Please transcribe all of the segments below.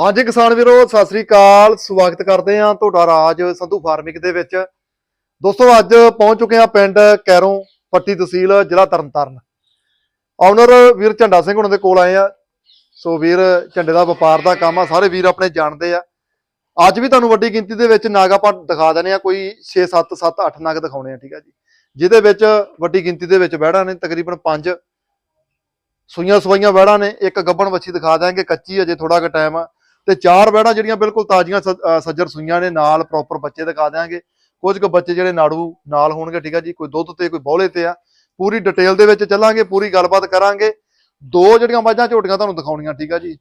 ਹਾਂਜੀ ਕਿਸਾਨ ਵੀਰੋ, ਸਤਿ ਸ੍ਰੀ ਅਕਾਲ। ਸਵਾਗਤ ਕਰਦੇ ਹਾਂ ਤੁਹਾਡਾ ਰਾਜ ਸੰਧੂ ਫਾਰਮਿੰਗ ਦੇ ਵਿੱਚ। ਦੋਸਤੋ, ਅੱਜ ਪਹੁੰਚ ਚੁੱਕੇ ਹਾਂ ਪਿੰਡ ਕੈਰੋਂ ਪੱਟੀ ਤਹਿਸੀਲ, ਜ਼ਿਲ੍ਹਾ ਤਰਨਤਾਰਨ। ਆਨਰ ਵੀਰ ਝੰਡਾ ਸਿੰਘ ਉਹਨਾਂ ਦੇ ਕੋਲ ਆਏ ਆ ਸੋ ਵੀਰ, ਝੰਡੇ ਦਾ ਵਪਾਰ ਦਾ ਕੰਮ ਆ, ਸਾਰੇ ਵੀਰ ਆਪਣੇ ਜਾਣਦੇ ਆ। ਅੱਜ ਵੀ ਤੁਹਾਨੂੰ ਵੱਡੀ ਗਿਣਤੀ ਦੇ ਵਿੱਚ ਨਾਗ ਆਪਾਂ ਦਿਖਾ ਦਨੇ ਆ ਕੋਈ 6 7 7 8 ਨਾਗ ਦਿਖਾਉਣੇ ਆ, ਠੀਕ ਆ ਜੀ। ਜਿਹਦੇ ਵਿੱਚ ਵੱਡੀ ਗਿਣਤੀ ਦੇ ਵਿੱਚ ਬਹਿੜਾ ਨੇ, ਤਕਰੀਬਨ 5 ਸੂਈਆਂ ਸਵਾਈਆਂ ਵਹਿੜਾਂ ਨੇ, ਇੱਕ ਗੱਬਣ ਵੱਛੀ ਦਿਖਾ ਦਾਂਗੇ ਕੱਚੀ ਅਜੇ ਥੋੜਾ ਕੁ ਟਾਈਮ ਆ। ਤੇ ਚਾਰ ਵਹਿੜਾਂ ਜਿਹੜੀਆਂ ਬਿਲਕੁਲ ਤਾਜ਼ੀਆਂ ਸ- ਸੱਜਰ ਸੂਈਆਂ ਨੇ, ਨਾਲ ਪ੍ਰੋਪਰ ਬੱਚੇ ਦਿਖਾ ਦਿਆਂਗੇ। ਕੁਝ ਕੁ ਬੱਚੇ ਜਿਹੜੇ ਨਾੜੂ ਨਾਲ ਹੋਣਗੇ, ਠੀਕ ਆ ਜੀ, ਕੋਈ ਦੁੱਧ ਤੇ, ਕੋਈ ਬੋਲੇ ਤੇ ਆ। ਪੂਰੀ ਡਿਟੇਲ ਦੇ ਵਿੱਚ ਚੱਲਾਂਗੇ, ਪੂਰੀ ਗੱਲਬਾਤ ਕਰਾਂਗੇ। ਦੋ ਜਿਹੜੀਆਂ ਮੱਝਾਂ ਝੋਟੀਆਂ ਤੁਹਾਨੂੰ ਦਿਖਾਉਣੀਆਂ, ਠੀਕ ਆ ਜੀ।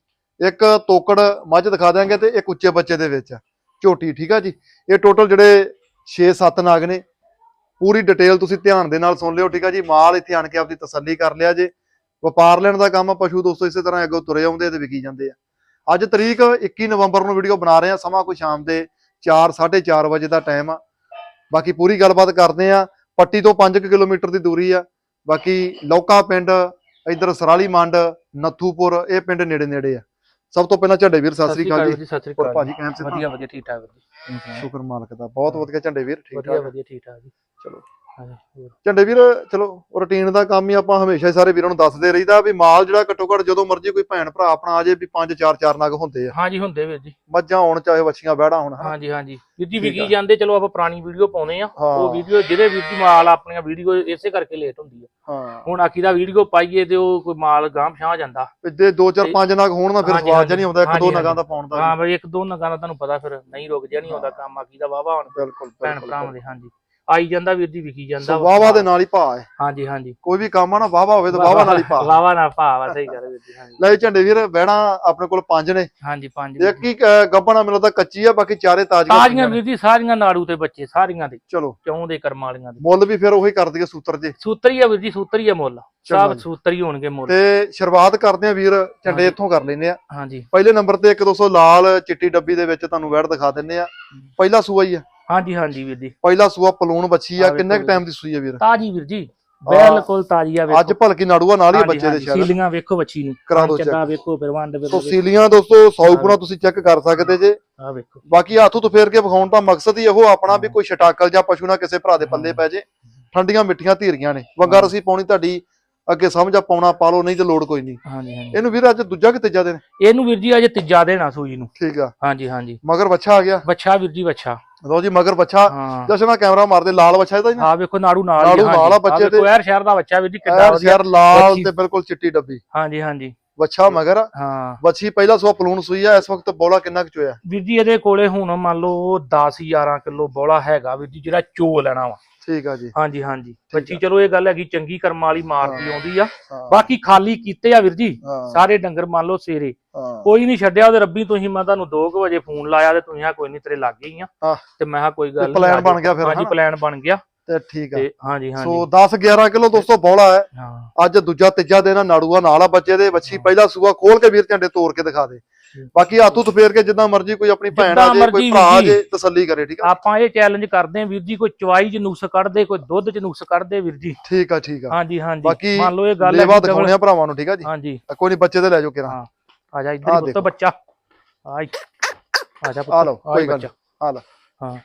ਇੱਕ ਤੋਕੜ ਮੱਝ ਦਿਖਾ ਦਿਆਂਗੇ ਤੇ ਇੱਕ ਉੱਚੇ ਬੱਚੇ ਦੇ ਵਿੱਚ ਝੋਟੀ, ਠੀਕ ਆ ਜੀ। ਇਹ ਟੋਟਲ ਜਿਹੜੇ 6-7 ਨਾਗ ਨੇ, ਪੂਰੀ ਡਿਟੇਲ ਤੁਸੀਂ ਧਿਆਨ ਦੇ ਨਾਲ ਸੁਣ ਲਿਓ, ਠੀਕ ਆ ਜੀ। ਮਾਲ ਇੱਥੇ ਆਣ ਕੇ ਆਪਦੀ ਤਸੱਲੀ ਕਰ ਲਿਆ ਜੇ। ਵਪਾਰ ਲੈਣ ਦਾ ਕੰਮ ਆ, ਪਸ਼ੂ ਦੋਸਤੋ ਇਸੇ ਤਰ੍ਹਾਂ ਅੱਗੋਂ ਤੁਰੇ ਆਉਂਦੇ ਆ ਤੇ ਵਿਕੀ ਜਾਂਦੇ ਆ। ਅੱਜ ਤਰੀਕ 21 ਨਵੰਬਰ ਨੂੰ ਵੀਡੀਓ ਬਣਾ ਰਹੇ ਆ ਸਮਾਂ ਕੋਈ ਸ਼ਾਮ ਦੇ 4 4:30 ਵਜੇ ਦਾ ਟਾਈਮ ਆ। ਬਾਕੀ ਪੂਰੀ ਗੱਲਬਾਤ ਕਰਦੇ ਆ ਪੱਟੀ ਤੋਂ 5 ਕਿਲੋਮੀਟਰ ਦੀ ਦੂਰੀ ਆ। ਬਾਕੀ ਲੌਕਾ ਪਿੰਡ ਇਧਰ ਸਰਾਲੀ ਮੰਡ ਨੱਥੂਪੁਰ ਇਹ ਪਿੰਡ ਨੇੜੇ ਨੇੜੇ ਆ। ਸਭ ਤੋਂ ਪਹਿਲਾਂ ਝੰਡੇ ਵੀਰ ਸਤਿ ਸ੍ਰੀ ਅਕਾਲ ਜੀ ਸਤਿ ਸ੍ਰੀ ਅਕਾਲ ਭਾਜੀ ਕਹਿਣ ਸੇ ਵਧੀਆ ਵਧੀਆ ਠੀਕ ਠਾਕ ਜੀ ਸ਼ੁਕਰ ਮਾਲਕ ਦਾ। ਬਹੁਤ ਵਧੀਆ ਝੰਡੇ ਵੀਰ ਠੀਕ ਵਧੀਆ ਠਾਕ ਵਧੀਆ ਠੀਕ ਠਾਕ ਜੀ। ਚਲੋ। ਝੰਡੇ ਵੀਰ ਚਲੋ ਰੁਟੀਨ ਦਾ ਕੰਮ ਹੀ ਆਪਾਂ ਹਮੇਸ਼ਾ ਹੀ ਸਾਰੇ ਵੀਰਾਂ ਨੂੰ ਦੱਸਦੇ ਰਹੀਦਾ ਵੀ ਮਾਲ ਜਿਹੜਾ ਘੱਟੋ ਘੱਟ ਜਦੋਂ ਮਰਜ਼ੀ ਕੋਈ ਭੈਣ ਭਰਾ ਆਪਣਾ ਆ ਜੇ ਵੀ 5 4 4 ਨਗ ਹੁੰਦੇ ਆ। ਹਾਂਜੀ ਹੁੰਦੇ ਵੀਰ ਜੀ। ਮੱਝਾਂ ਹੋਣ ਚਾਹੇ ਵੱਛੀਆਂ ਬਹਿੜਾ ਹੋਣ। ਹਾਂਜੀ ਹਾਂਜੀ। ਵੀਰ ਜੀ ਵਿਕੀ। ਜਾਂਦੇ ਚਲੋ ਆਪਾਂ ਪੁਰਾਣੀ ਵੀਡੀਓ ਪਾਉਨੇ ਆ। ਉਹ ਵੀਡੀਓ ਜਿਹਦੇ ਵੀਰ ਜੀ ਮਾਲ ਆਪਣੀਆਂ ਵੀਡੀਓ ਇਸੇ ਕਰਕੇ ਲੇਟ ਹੁੰਦੀ ਆ। ਹਾਂ। ਹੁਣ ਆਖੀ ਦਾ ਵੀਡੀਓ ਪਾਈਏ ਤੇ ਉਹ ਕੋਈ ਮਾਲ ਗਾਂਹ ਪਛਾਹ ਜਾਂਦਾ। ਜੇ 2 4 5 ਨਗ ਹੋਣ ਨਾ ਫਿਰ ਸਵਾਦ ਜਿਹਾ ਨਹੀਂ ਆਉਂਦਾ ਇੱਕ ਦੋ ਨਗਾਂ ਦਾ ਪਾਉਣ ਦਾ ਹਾਂ ਬਈ ਇੱਕ ਦੋ ਨਗਾਂ ਦਾ ਤੁਹਾਨੂੰ ਪਤਾ ਫਿਰ ਨਹੀਂ ਰੁਕ ਜਿਆ ਨਹੀਂ ਆਉਂਦਾ ਕੰਮ ਆਖੀ ਦਾ ਵਾਵਾ ਹੁਣ। ਬਿਲਕੁਲ ਭੈਣ ਭਰਾਵਾਂ ਦੇ ਹਾਂਜੀ। ਆਈ ਜਾਂਦਾ ਵੀਰ ਜੀ ਵਿਕੀ ਜਾਂਦਾ ਵਾਵਾ ਦੇ ਨਾਲ ਹੀ ਭਾ ਹੈ। ਹਾਂਜੀ ਹਾਂਜੀ। ਕੋਈ ਵੀ ਕੰਮ ਆ ਨਾ ਵਾਵਾ ਹੋਵੇ ਤਾਂ ਵਾਵਾ ਨਾਲ ਹੀ ਭਾ। ਵਾਵਾ ਨਾਲ ਭਾਵਾ ਸਹੀ ਗੱਲ ਹੈ ਵੀਰ ਜੀ ਹਾਂਜੀ। ਲੈ ਝੰਡੇ ਵੀਰ ਬਹਿਣਾ ਆਪਣੇ ਕੋਲ ਪੰਜ ਨੇ। ਹਾਂਜੀ ਪੰਜ ਇੱਕ ਹੀ ਗੱਭਣਾ ਮੈਨੂੰ ਤਾਂ ਕੱਚੀ ਆ ਬਾਕੀ ਚਾਰੇ ਤਾਜ਼ੀਆਂ ਨੇ। ਵੀਰ ਜੀ ਸਾਰੀਆਂ ਨਾੜੂ ਤੇ ਬੱਚੇ ਸਾਰੀਆਂ ਦੇ। ਚਲੋ। ਕਿਉਂ ਦੇ ਕਰਮ ਵਾਲੀਆਂ ਦੇ। ਮੁੱਲ ਵੀ ਫਿਰ ਉਹੀ ਕਰ ਦਈਏ ਸੂਤਰ ਜੇ। ਸੂਤਰੀ ਆ ਵੀਰ ਜੀ ਸੂਤਰੀ ਆ ਮੁੱਲ। ਸਭ। ਸੂਤਰੀ ਹੋਣਗੇ ਮੁੱਲ। ਤੇ ਸ਼ੁਰੂਆਤ ਕਰਦੇ ਆ ਵੀਰ ਝੰਡੇ। ਇੱਥੋਂ ਕਰ ਲੈਨੇ ਆ। ਹਾਂਜੀ। ਪਹਿਲੇ ਨੰਬਰ ਤੇ ਇੱਕ 200 ਲਾਲ ਚਿੱਟੀ ਡੱਬੀ ਦੇ ਵਿੱਚ ਤੁਹਾਨੂੰ ਵੈੜ ਦਿਖਾ ਦਿੰਨੇ ਆ। ਪਹਿਲਾ ਸੂਆ ਹੀ ਆ। ਹਾਂਜੀ ਹਾਂਜੀ ਵੀਰ ਜੀ। ਪਹਿਲਾ ਸੂਆ ਪਲੂਣ ਬੱਚੀ ਆ ਕਿੰਨੇ ਕ ਟਾਈਮ ਦੀ ਸੂਈ ਆ ਵੀਰ? ਤਾਜੀ ਵੀਰ ਜੀ ਬਿਲਕੁਲ ਤਾਜੀ ਆ ਵੇਖੋ। ਅੱਜ ਭਲਕੀ ਨਾੜੂਆ ਨਾਲ ਹੀ ਬੱਚੇ ਦੇ ਸ਼ਾਇਦ ਸੀਲੀਆਂ ਵੇਖੋ ਬੱਚੀ ਨੂੰ। ਕਰਾ ਦਿਓ ਚੱਡਾ ਵੇਖੋ ਸੋ ਵੇਖੋ। ਸੀਲੀਆਂ ਦੋਸਤੋ ਸੌਪੁਣਾ ਤੁਸੀਂ ਚੈੱਕ ਕਰ ਸਕਦੇ ਜੇ। ਆ ਵੇਖੋ। ਬਾਕੀ ਹੱਥੋਂ ਤੋਂ ਫੇਰ ਕੇ ਵਿਖਾਉਣ ਦਾ ਮਕਸਦ ਹੀ ਇਹੋ ਆਪਣਾ ਵੀ ਕੋਈ ਛਟਾਕਲ ਜਾਂ ਪਸ਼ੂ ਨਾ ਕਿਸੇ ਭਰਾ ਦੇ ਪੱਲੇ ਪੈ ਜੇ। ਠੰਡੀਆਂ ਮਿੱਠੀਆਂ ਧੀਰੀਆਂ ਨੇ। ਵੰਗਰ ਅਸੀਂ ਪਾਉਣੀ ਤੁਹਾਡੀ ਅੱਗੇ ਸਮਝ ਆ ਪਾਉਣਾ ਪਾ ਲਓ ਨਹੀਂ ਤੇ ਲੋੜ ਕੋਈ ਨਹੀਂ। ਹਾਂਜੀ ਹਾਂਜੀ। ਇਹਨੂੰ ਵੀਰ ਅੱਜ ਦੂਜਾ ਕਿ ਤੀਜਾ ਦਿਨ? ਇਹਨੂੰ ਵੀਰ ਜੀ ਅਜੇ ਤੀਜਾ ਦੇਣਾ ਸੂਈ ਨੂੰ। ਠੀਕ ਆ। ਹਾਂਜੀ ਹਾਂਜੀ। ਮਗਰ ਬੱਚਾ ਆ ਗਿਆ? ਬੱਚਾ ਵੀਰ ਜੀ ਬੱਚਾ ਲਓ ਜੀ ਮਗਰ ਬੱਚਾ ਹਾਂ। ਜਸ਼ਨ ਕੈਮਰਾ ਮਾਰਦੇ ਲਾਲ ਬੱਚਾ ਇਹਦਾ ਜੀ। ਆ ਵੇਖੋ ਨਾੜੂ ਨਾਲ ਹੀ ਨਾੜੂ। ਨਾਲ ਆ ਬੱਚੇ ਦੇ। ਯਾਰ ਸ਼ਹਿਰ ਦਾ ਬੱਚਾ ਵੀਰ ਜੀ ਕਿੱਡਾ ਵਧੀਆ। ਯਾਰ ਲਾਲ। ਤੇ ਬਿਲਕੁਲ ਚਿੱਟੀ ਡੱਬੀ। ਹਾਂਜੀ ਹਾਂਜੀ। ਬੱਚਾ ਮਗਰ। ਹਾਂ। ਬੱਚੀ ਪਹਿਲਾ ਸੋ ਪਲੂਣ ਸੂਈ ਆ ਇਸ ਵਕਤ ਬੋਲਾ ਕਿੰਨਾ ਕੁ ਚੋਇਆ? ਵੀਰ ਜੀ ਇਹਦੇ ਕੋਲੇ ਹੁਣ ਮੰਨ ਲਓ 10 11 ਕਿਲੋ ਬੋਲਾ ਹੈਗਾ ਵੀਰ ਜੀ ਜਿਹੜਾ ਚੋ ਲੈਣਾ ਵਾ। ਠੀਕ ਆ ਜੀ। ਹਾਂਜੀ ਹਾਂਜੀ। ਬੱਚੀ ਚਲੋ ਇਹ ਗੱਲ ਹੈਗੀ ਚੰਗੀ ਕਰਮ ਵਾਲੀ ਮਾਰਦੀ ਆਉਂਦੀ ਆ। ਬਾਕੀ ਖਾਲੀ ਕੀਤੇ ਆ ਵੀਰ ਜੀ ਸਾਰੇ ਡੰਗਰ ਮੰਨ ਲਓ ਸੇਰੇ। ਹਾਂ। ਕੋਈ ਨਹੀਂ ਛੱਡਿਆ ਉਹਦੇ ਰੱਬੀ ਤੁਸੀਂ ਮੈਂ ਤੁਹਾਨੂੰ 2 ਵਜੇ ਫੋਨ ਲਾਇਆ ਤੇ ਤੁਸੀਂ ਆ ਕੋਈ ਨਹੀਂ ਤੇਰੇ ਲੱਗ ਗਈ ਆ। ਤੇ ਮੈਂ ਕਿਹਾ ਕੋਈ ਗੱਲ ਪਲਾਨ ਆ। ਬਣ ਗਿਆ ਫਿਰ ਹਾਂਜੀ? ਪਲਾਨ ਬਣ ਗਿਆ। ਤੇ ਠੀਕ ਆ। ਹਾਂਜੀ ਹਾਂਜੀ। ਸੋ 10 11 ਕਿਲੋ ਦੋਸਤੋ ਬੋਲਾ ਹੈ। ਅੱਜ ਦੂਜਾ ਤੀਜਾ ਦਿਨ ਆ ਨਾੜੂਆ ਨਾਲ ਆ ਬੱਚੇ ਦੇ। ਬੱਚੀ ਪਹਿਲਾ ਸੂਆ ਖੋਲ ਕੇ ਵੀਰ ਝੰਡੇ ਤੋੜ ਕੇ ਦਿਖਾ ਦੇ। ਬਾਕੀ ਹੱਥ ਫੇਰ ਕੇ ਜਿੱਦਾਂ ਮਰਜ਼ੀ ਕੋਈ ਆਪਣੀ ਭੈਣ ਆ ਜੇ ਕੋਈ ਭਰਾ ਜੀ। ਤਸੱਲੀ ਕਰੇ ਠੀਕ ਆ ਆਪਾਂ ਇਹ ਚੈਲੰਜ ਕਰਦੇ ਆਂ ਵੀਰ ਜੀ ਕੋਈ ਚਵਾਈ ਚ ਨੁਕਸ ਕੱਢਦੇ ਕੋਈ ਦੁੱਧ ਚ ਨੁਕਸ ਕੱਢਦੇ ਵੀਰ ਜੀ। ਠੀਕ ਆ ਠੀਕ ਆ। ਹਾਂਜੀ ਹਾਂਜੀ। ਬਾਕੀ ਮੰਨ ਲਓ ਇਹ ਗੱਲ ਲੇਵਾ ਹੈਗੀ ਦਿਖਾਉਣੇ ਆ ਭਰਾਵਾਂ ਨੂੰ ਠੀਕ ਆ ਜੀ? ਹਾਂਜੀ। ਕੋਈ ਨਹੀਂ ਬੱਚੇ ਤੇ ਲੈ ਜਾਓ ਕਿਰਾ ਹਾਂ। ਆ ਜਾ ਇੱਧਰ। ਪੁੱਤ ਬੱਚਾ। ਆ ਜਾ ਪੁੱਤ। ਆ ਲਓ ਕੋਈ ਗੱਲ ਆ ਲਓ। ਹਾਂ।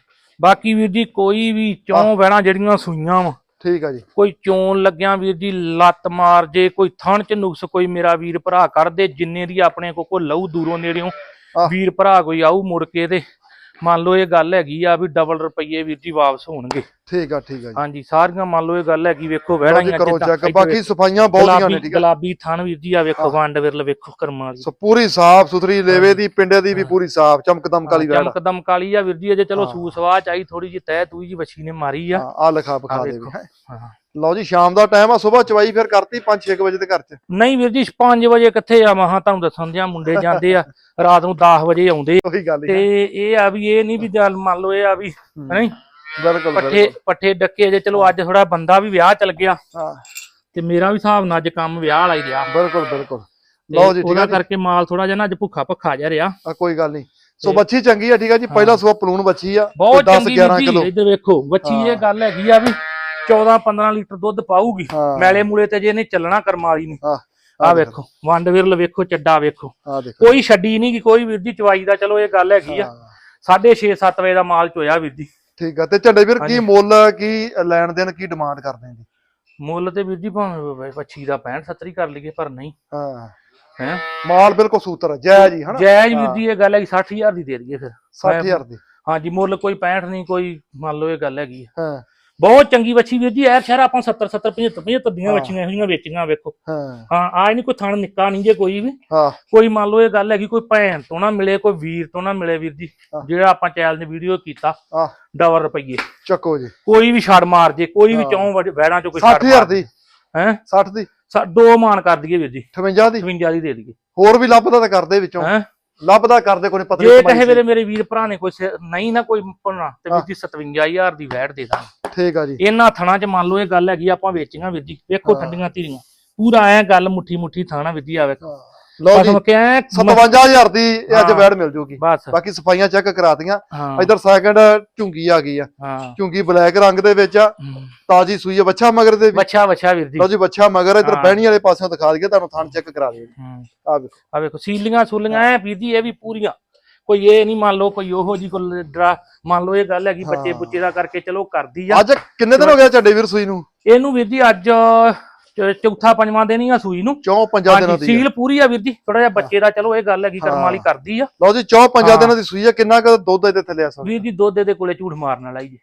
ਬਾਕੀ ਵੀਰ ਜੀ ਕੋਈ ਵੀ ਚੌਂ ਵਹਿਣਾ ਜਿਹੜੀਆਂ ਸੂਈਆਂ ਵਾ ਠੀਕ ਆ ਜੀ ਕੋਈ ਚੋਣ ਲੱਗਿਆ ਵੀਰ ਜੀ ਲੱਤ ਮਾਰ ਜੇ ਕੋਈ ਥਣ ਚ ਨੁਕਸ ਕੋਈ ਮੇਰਾ ਵੀਰ ਭਰਾ ਕਰਦੇ ਜਿੰਨੇ ਦੀ ਆਪਣੇ ਕੋ ਕੋ ਲਊ ਦੂਰੋਂ ਨੇੜਿਓਂ। ਵੀਰ ਭਰਾ ਕੋਈ ਆਊ ਮੁੜ ਕੇ ਤੇ ਮੰਨ ਲਓ ਇਹ ਗੱਲ ਹੈਗੀ ਆ ਵੀ ਡਬਲ ਰੁਪਈਏ ਵੀਰ ਜੀ ਵਾਪਸ ਹੋਣਗੇ। ਠੀਕ ਆ ਠੀਕ ਆ ਜੀ। ਹਾਂਜੀ ਸਾਰੀਆਂ ਮੰਨ ਲਓ ਇਹ ਗੱਲ ਹੈਗੀ ਵੇਖੋ ਜੀ ਕਰੋ ਚੈੱਕ ਬਾਕੀ ਸਫਾਈਆਂ ਬਹੁਤੀਆਂ ਨੇ ਠੀਕ ਆ। ਗੁਲਾਬੀ ਥਣ ਵੀਰ ਜੀ ਆ ਵੇਖੋ ਵੰਡ ਵਿਰਲ ਵੇਖੋ ਕਰਮਾਂ ਦੀ ਸੋ ਪੂਰੀ ਸਾਫ਼ ਸੁਥਰੀ ਲੇਵੇ ਦੀ ਪਿੰਡੇ ਦੀ ਵੀ ਪੂਰੀ ਸਾਫ਼ ਚਮਕ ਦਮਕਾਲੀ ਵੈੜ ਚਮਕਦਮ ਕਾਲੀ ਆ ਵੀਰ ਜੀ ਅਜੇ ਚਲੋ ਹਾਂ। ਸੂ ਸਵਾਹ ਚਾਈ ਥੋੜੀ ਜੀ ਤੈ ਤੂਈ ਜੀ ਬੱਚੀ ਨੇ ਮਾਰੀ ਆ। ਆ ਲਿਖਾ ਬਖਾ ਦੇ ਹੈਂ। ਲਓ ਜੀ ਸ਼ਾਮ ਦਾ ਟਾਈਮ ਆ ਸਵੇਰ ਚਵਾਈ ਫਿਰ ਕਰਤੀ 5-6 ਵਜੇ ਦੇ ਘਰ ਚ। ਨਹੀਂ ਵੀਰ ਜੀ 5 ਵਜੇ ਕਿੱਥੇ ਆ ਮਹਾ ਤੁਹਾਨੂੰ ਦੱਸਣ ਦਿਆਂ ਮੁੰਡੇ ਜਾਂਦੇ ਆ ਰਾਤ ਨੂੰ 10 ਵਜੇ ਆਉਂਦੇ। ਉਹੀ ਗੱਲ ਤੇ ਇਹ ਆ ਵੀ ਇਹ ਨਹੀਂ ਵੀ ਚੱਲ ਮੰਨ ਲਓ ਇਹ ਆ ਵੀ ਨਹੀਂ? ਬਿਲਕੁਲ ਪੱਠੇ ਪੱਠੇ ਡੱਕੇ ਜੇ ਚਲੋ ਅੱਜ ਥੋੜਾ ਬੰਦਾ ਵੀ ਵਿਆਹ ਚਲ ਗਿਆ। ਹਾਂ। ਤੇ ਮੇਰਾ ਵੀ ਹਿਸਾਬ ਨਾਲ ਅੱਜ ਕੰਮ ਵਿਆਹ ਵਾਲਾ ਹੀ ਰਿਹਾ। ਬਿਲਕੁਲ ਬਿਲਕੁਲ। ਲਓ ਜੀ ਠੀਕ ਜੀ। ਕਰਕੇ ਮਾਲ ਥੋੜਾ ਜਿਹਾ ਨਾ ਅੱਜ ਭੁੱਖਾ ਭੱਖਾ ਜਿਹਾ ਰਿਹਾ। ਆ ਕੋਈ ਗੱਲ ਨਹੀਂ। ਸੋ ਬੱਚੀ ਚੰਗੀ ਆ ਠੀਕ ਆ ਜੀ। ਪਹਿਲਾ ਸਵੇਰ ਪਲੂਣ ਬੱਚੀ ਆ ਬਹੁਤ 10 ਚੰਗੀ 11 ਵੀਰ ਕਿਲੋ। ਜੀ ਇੱਧਰ ਵੇਖੋ ਬੱਚੀ ਇਹ। ਗੱਲ ਹੈਗੀ ਆ ਵੀ 14 15 ਲੀਟਰ ਦੁੱਧ ਪਾਊਗੀ। ਹਾਂ। ਮੈਲੇ ਮੂਲੇ ਤੇ ਜੇ ਇਹਨੇ ਚੱਲਣਾ ਕਰਮ ਵਾਲੀ ਨੇ ਹਾਂ। ਆ ਵੇਖੋ ਵੰਡ ਵਿਰਲ ਵੇਖੋ ਚੱਡਾ ਵੇਖੋ। ਆ ਦੇਖੋ ਕੋਈ ਛੱਡੀ ਨਹੀਂ ਗੀ ਕੋਈ ਵੀਰ ਜੀ ਚਵਾਈ ਦਾ ਚਲੋ ਇਹ ਗੱਲ ਹੈਗੀ ਆ। ਹਾਂ, 6:30 7 ਵਜੇ ਦਾ ਮਾਲ ਚੋਇਆ ਵੀਰ ਜੀ। ਠੀਕ ਆ ਤੇ ਝੰਡੇ ਵੀਰ ਕੀ। ਮੁੱਲ ਕੀ ਲੈਣ ਦੇਣ ਕੀ ਡਿਮਾਂਡ ਕਰਦੇ ਜੀ ਮੁੱਲ ਤੇ ਵੀਰ ਜੀ ਭਾਵੇਂ ਪੱਛੀ ਦਾ 65 70 ਕਰ ਲਈਏ ਪਰ ਨਹੀਂ। ਹਾਂ। ਹੈ? ਮਾਲ ਬਿਲਕੁਲ ਸੂਤਰ ਜੈ ਜੀ ਹਨਾ? ਜਾਇਜ਼ ਵੀਰ। ਜੀ ਇਹ ਗੱਲ ਹੈ ਕਿ 60000 ਦੀ ਦੇ ਦਈਏ ਫਿਰ। 60000 ਦੀ। ਹਾਂਜੀ ਮੁੱਲ ਕੋਈ 65 ਨਹੀਂ ਕੋਈ ਮੰਨ ਲਓ ਇਹ ਗੱਲ ਹੈਗੀ ਆ। ਹਾਂ। ਬਹੁਤ ਚੰਗੀ ਵੱਛੀ ਵੀਰ ਜੀ ਐਰ ਸ਼ਹਿਰ ਆਪਾਂ 70 70 75 75 ਦੀਆਂ ਹਾਂ। ਵੱਛੀਆਂ ਇਹੋ ਜਿਹੀਆਂ ਵੇਚੀਆਂ ਵੇਖੋ। ਹਾਂ। ਹਾਂ ਆ ਨਹੀਂ ਕੋਈ ਥਣ ਨਿੱਕਾ ਨਹੀਂ ਜੇ ਕੋਈ ਵੀ। ਹਾਂ। ਕੋਈ ਮੰਨ ਲਓ ਇਹ ਗੱਲ ਹੈਗੀ ਕੋਈ ਭੈਣ ਤੋਂ ਨਾ ਮਿਲੇ ਕੋਈ ਵੀਰ ਤੋਂ ਨਾ ਮਿਲੇ ਵੀਰ ਜੀ। ਜਿਹੜਾ ਆਪਾਂ ਚੈਨਲ ਦੀ ਵੀਡੀਓ ਕੀਤਾ ਆ ਡਬਲ ਰੁਪਈਏ। ਚੱਕੋ ਜੀ। ਕੋਈ ਵੀ ਛੜ ਮਾਰ ਜੇ ਕੋਈ ਵੀ। ਚੌਂ ਵੜ- ਚੋਂ ਕੋਈ 60000 ਦੀ। ਹੈ? 60 ਦੀ। ਦੋ ਮਾਨ ਕਰ ਦਈਏ ਵੀਰ ਜੀ। 58 ਦੀ। 52 ਦੀ ਦੇ ਦਈਏ। ਹੋਰ ਵੀ ਲੱਭਦਾ ਤਾਂ ਕਰਦੇ ਵਿੱਚੋਂ। ਹੈ? ਲੱਭਦਾ ਕਰਦੇ ਕੋਈ ਨੀ ਪਤਾ ਜੇ ਨੀ ਕਹੇ ਮੇਰੇ ਵੀਰ ਭਰਾ ਨੇ ਕੋਈ ਨਹੀਂ ਨਾ ਕੋਈ ਭਰਨਾ ਤੇ ਵੀਰ। ਜੀ 57000 ਦੀ ਵੈਟ ਦੇ ਦਾਂਗੇ। ਠੀਕ ਆ ਜੀ। ਇਹਨਾਂ ਥਣਾ 'ਚ ਮੰਨ ਲਓ ਇਹ ਗੱਲ ਹੈਗੀ ਆਪਾਂ ਵੇਚੀਆਂ ਵੀਰ ਜੀ ਵੇਖੋ। ਠੰਡੀਆਂ ਧੀਰੀਆਂ ਪੂਰਾ ਐ ਗੱਲ ਮੁੱਠੀ ਮੁੱਠੀ ਥਾਣਾ ਵੀਰ ਜੀ ਆਵੇ ਲਓ ਬਸ ਜੀ ਮੈਂ ਕਿਹਾ 57000 ਦੀ ਇਹ ਅੱਜ। ਵੈੜ ਮਿਲ ਜੂਗੀ। ਬਾਕੀ ਸਫਾਈਆਂ ਚੈੱਕ ਕਰਾਤੀਆਂ। ਇਧਰ ਸੈਕੰਡ ਝੁੰਗੀ ਆ ਗਈ ਆ। ਝੁੰਗੀ ਬਲੈਕ ਰੰਗ ਦੇ ਵਿੱਚ ਆ। ਤਾਜੀ ਸੂਈ ਆ ਬੱਚਾ ਮਗਰ ਦੇ ਬੱਚਾ ਬੱਚਾ ਵੀਰ ਜੀ। ਲਓ ਜੀ ਬੱਚਾ ਮਗਰ ਇਧਰ। ਬਹਿਣੀ ਵਾਲੇ ਪਾਸਿਓਂ ਦਿਖਾ ਦਈਏ ਤੁਹਾਨੂੰ ਥਣ ਚੈੱਕ ਕਰਾ ਦਈਏ। ਆ ਵੇਖੋ। ਆ ਵੇਖੋ ਸੀਲੀਆਂ ਸੂਲੀਆਂ ਐ ਵੀਰ ਜੀ ਇਹ ਵੀ ਪੂਰੀਆਂ। ਕੋਈ ਇਹ ਨਹੀਂ ਮੰਨ ਲਓ ਕੋਈ ਉਹੋ ਜੀ ਕੋਈ ਡਰਾ ਮੰਨ ਲਓ ਇਹ ਗੱਲ ਹੈਗੀ ਬੱਚੇ। ਬੁੱਚੇ ਦਾ ਕਰਕੇ ਚਲੋ ਕਰਦੀ ਆ। ਅੱਜ ਕਿੰਨੇ ਦਿਨ ਹੋ ਗਏ ਝੰਡੇ ਵੀਰ ਸੂਈ ਨੂੰ? ਇਹਨੂੰ ਵੀਰ ਜੀ ਅੱਜ ਚੌਥਾ ਪੰਜਵਾਂ ਦਿਨ ਹੀ ਆ ਸੂਈ ਨੂੰ। ਚੌਂ ਪੰਜਾਂ ਦਿਨਾਂ ਦੀ। ਸੀਲ ਪੂਰੀ ਆ ਵੀਰ ਜੀ ਥੋੜਾ ਜਿਹਾ ਬੱਚੇ ਦਾ ਚਲੋ ਇਹ ਗੱਲ ਹੈਗੀ ਕਰਮ ਵਾਲੀ। ਕਰਦੀ ਆ। ਲਓ ਜੀ ਚੌਂ ਪੰਜਾਂ। ਦਿਨਾਂ ਦੀ ਸੂਈ ਆ ਕਿੰਨਾ ਕੁ ਦੁੱਧ ਇਹਦੇ ਥੱਲੇ ਆ ਸਕਦਾ ਵੀਰ ਜੀ ਦੁੱਧ ਦੇ ਕੋਲੇ ਝੂਠ ਮਾਰਨ ਵਾਲਾ ਜੀ।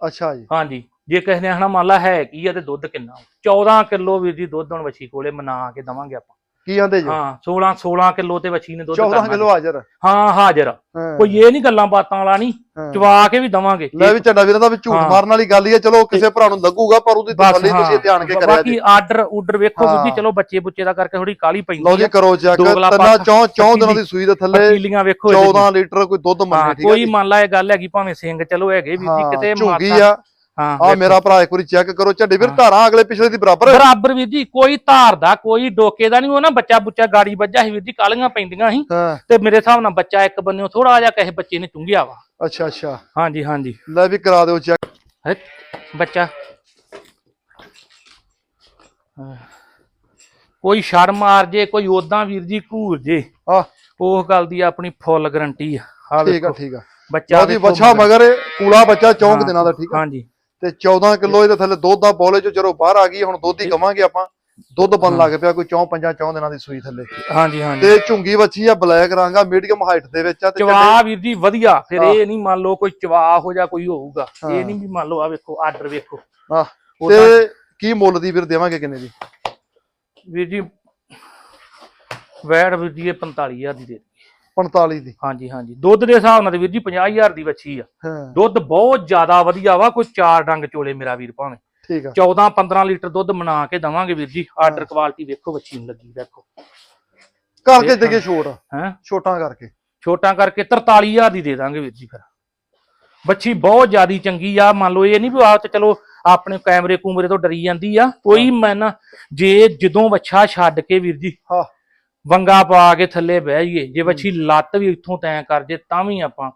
ਅੱਛਾ ਜੀ। ਹਾਂਜੀ ਜੇ ਕਿਸੇ ਨੇ ਹਨਾ ਮੰਨ ਲਾ ਹੈ ਕੀ ਆ ਤੇ ਦੁੱਧ ਕਿੰਨਾ 14 ਕਿਲੋ ਵੀਰ ਜੀ ਦੁੱਧ ਹੁਣ ਵੱਛੀ ਕੋਲੇ ਮਨਾ ਕੇ ਦਵਾਂਗੇ ਆਪਾਂ। ਕੀ ਆਂਦੇ ਜੀ ਹਾਂ 16 16 ਕਿਲੋ ਤੇ ਵੱਛੀ ਨੇ ਦੁੱਧ 14 ਕਰਨਾ ਕਿਲੋ। ਹਾਜ਼ਰ ਹਾਂ ਹਾਜ਼ਰ ਹਾਂ। ਕੋਈ ਇਹ ਨਹੀਂ ਗੱਲਾਂ ਬਾਤਾਂ ਵਾਲਾ ਨਹੀਂ ਹਾਂ। ਚਵਾ ਕੇ ਵੀ ਦਵਾਂਗੇ ਲੈ ਵੀ ਝੰਡਾ ਵੀਰਾਂ ਦਾ ਵੀ ਝੂਠ ਹਾਂ। ਮਾਰਨ ਵਾਲੀ ਗੱਲ ਹੀ ਆ ਚਲੋ ਕਿਸੇ ਭਰਾ ਨੂੰ ਲੱਗੂਗਾ ਪਰ ਉਹਦੀ ਤਸੱਲੀ ਤੁਸੀਂ ਧਿਆਨ ਕੇ ਹਾਂ। ਕਰਿਆ ਬਾਕੀ ਆਰਡਰ ਉਡਰ ਵੇਖੋ ਹਾਂ। ਚਲੋ ਬੱਚੇ ਬੁੱਚੇ ਦਾ ਕਰਕੇ ਥੋੜੀ ਕਾਲੀ ਪੈਂਦੀ ਲਓ ਜੀ ਕਰੋ ਚੈੱਕ ਤਿੰਨਾਂ ਚੌਂ ਚੌਂ ਦਿਨਾਂ ਦੀ ਸੂਈ ਦੇ ਥੱਲੇ ਪਤੀਲੀਆਂ ਵੇਖੋ ਇਹਦੇ 14 ਲੀਟਰ ਕੋਈ ਦੁੱਧ ਹਾਂ ਮੰਨੇ ਠੀਕ ਹੈ ਕੋਈ ਮੰਨ ਲਾ ਇਹ ਗੱਲ ਹੈਗੀ ਭਾਵੇਂ ਸਿੰਘ ਚਲੋ ਹੈਗੇ ਜੀ ਹਾਂ, ਕਿਤੇ ਝੁੰਗੀ ਮਾਤਾ- ਆ। ਮੇਰਾ ਭਰਾ ਇੱਕ ਵਾਰੀ ਚੈੱਕ ਕਰੋ ਝੰਡੇ ਵੀਰ। ਧਾਰਾਂ ਅਗਲੇ ਪਿਛਲੇ ਦੀ ਬਰਾਬਰ। ਬਰਾਬਰ ਵੀਰ ਜੀ ਕੋਈ ਧਾਰ ਦਾ ਕੋਈ ਡੋਕੇ ਦਾ ਨਹੀਂ ਉਹ ਨਾ ਬੱਚਾ ਬੁੱਚਾ ਗਾੜੀ ਵੱਜਾ ਸੀ ਵੀਰ ਜੀ ਕਾਲੀਆਂ ਪੈਂਦੀਆਂ ਸੀ। ਤੇ ਮੇਰੇ ਹਿਸਾਬ ਨਾਲ ਬੱਚਾ ਇੱਕ ਬੰਨਿਓ ਥੋੜਾ ਜਿਹਾ ਕਿਸੇ ਬੱਚੇ ਨੇ ਚੁੰਗਿਆ ਵਾ। ਅੱਛਾ ਅੱਛਾ। ਹਾਂਜੀ ਹਾਂਜੀ। ਲੈ ਵੀ ਕਰਾ ਦਿਓ ਚੈੱਕ ਹੈ ਬੱਚਾ। ਕੋਈ ਸ਼ਰਮ ਮਾਰ ਜੇ ਕੋਈ ਉਦਾਂ ਵੀਰ ਜੀ ਘੂਰ ਜੇ। ਆ ਉਸ ਗੱਲ ਦੀ ਆਪਣੀ ਫੁੱਲ ਗਰੰਟੀ ਆ। ਠੀਕ ਆ ਠੀਕ ਆ। ਬੱਚਾ ਬੱਚਾ ਮਗਰ ਕੂਲਾ ਬੱਚਾ ਚੌਂਕ ਦਿਨਾਂ ਦਾ ਠੀਕ ਆ। ਹਾਂਜੀ। ਤੇ 14 ਕਿਲੋ ਇਹਦੇ ਥੱਲੇ ਦੁੱਧ ਦਾ ਬੋਲੇ ਚ ਚਲੋ ਬਾਹਰ ਆ ਗਈ ਹੁਣ ਦੁੱਧ ਹੀ ਕਵਾਂਗੇ ਆਪਾਂ। ਦੁੱਧ ਬਣ ਲੱਗ ਪਿਆ ਕੋਈ ਚੌਂ ਪੰਜਾਂ ਚੌਂ ਦਿਨਾਂ ਦੀ ਸੂਈ ਥੱਲੇ। ਹਾਂਜੀ ਹਾਂਜੀ। ਤੇ ਝੁੰਗੀ ਬੱਚੀ ਆ ਬਲੈਕ ਰੰਗ ਆ ਮੀਡੀਅਮ ਹਾਈਟ ਦੇ ਵਿੱਚ ਆ ਤੇ ਚਵਾ ਵੀਰ ਜੀ ਵਧੀਆ। ਫਿਰ। ਇਹ ਨਹੀਂ ਮੰਨ ਲਓ ਕੋਈ ਚਵਾ ਹੋ ਜਾ ਕੋਈ ਹੋਊਗਾ। ਇਹ ਨਹੀਂ ਵੀ ਮੰਨ ਲਓ ਆ ਵੇਖੋ ਆਰਡਰ ਵੇਖੋ। ਆ ਤੇ ਕੀ ਮੁੱਲ ਦੀ ਵੀਰ ਦੇਵਾਂਗੇ ਕਿੰਨੇ ਦੀ? ਵੀਰ ਜੀ ਵੈੜ ਵੀਰ ਜੀ ਇਹ 45000 ਦੀ ਦੇ। 45 ਦੀ। ਹਾਂਜੀ ਹਾਂਜੀ। ਦੁੱਧ ਦੇ ਹਿਸਾਬ ਨਾਲ ਵੀਰ ਜੀ 50000 ਦੀ ਵੱਛੀ ਆ। ਦੁੱਧ ਬਹੁਤ ਜ਼ਿਆਦਾ ਵਧੀਆ ਵਾ ਕੋਈ ਚਾਰ ਡੰਗ ਚੋਲੇ ਮੇਰਾ ਵੀਰ ਭਾਵੇਂ। ਠੀਕ ਆ। 14 15 ਲੀਟਰ ਦੁੱਧ ਬਣਾ ਕੇ ਦਵਾਂਗੇ ਵੀਰ ਜੀ। ਆਰਡਰ ਕੁਆਲਿਟੀ ਵੇਖੋ ਵੱਛੀ ਨੂੰ ਲੱਗੀ ਵੇਖੋ। ਕਰਕੇ ਦੇਗੇ ਛੋਟ। ਹੈ? ਛੋਟਾਂ ਕਰਕੇ। ਛੋਟਾ ਕਰਕੇ 43000 ਦੀ ਦੇ ਦਾਂਗੇ ਵੀਰ ਜੀ ਫਿਰ। ਬੱਚੀ ਬਹੁਤ ਜ਼ਿਆਦੀ ਚੰਗੀ ਆ। ਮੰਨ ਲਓ ਇਹ ਨਹੀਂ ਵੀ ਆ ਤੇ ਚਲੋ ਆਪਣੇ ਕੈਮਰੇ ਕੂਮਰੇ ਤੋਂ ਡਰੀ ਜਾਂਦੀ ਆ। ਕੋਈ ਮੈਂ ਨਾ ਜੇ ਜਦੋਂ ਵੱਛਾ ਛੱਡ ਕੇ ਵੀਰ ਜੀ ਹਾਂ। ਵੰਗਾ ਪਾ ਕੇ ਥੱਲੇ ਬਹਿ ਜਾਈਏ। ਜੇ ਵੱਛੀ ਲੱਤ ਵੀ ਇੱਥੋਂ ਤੈਂ ਕਰ ਜੇ ਤਾਂ ਵੀ ਆਪਾਂ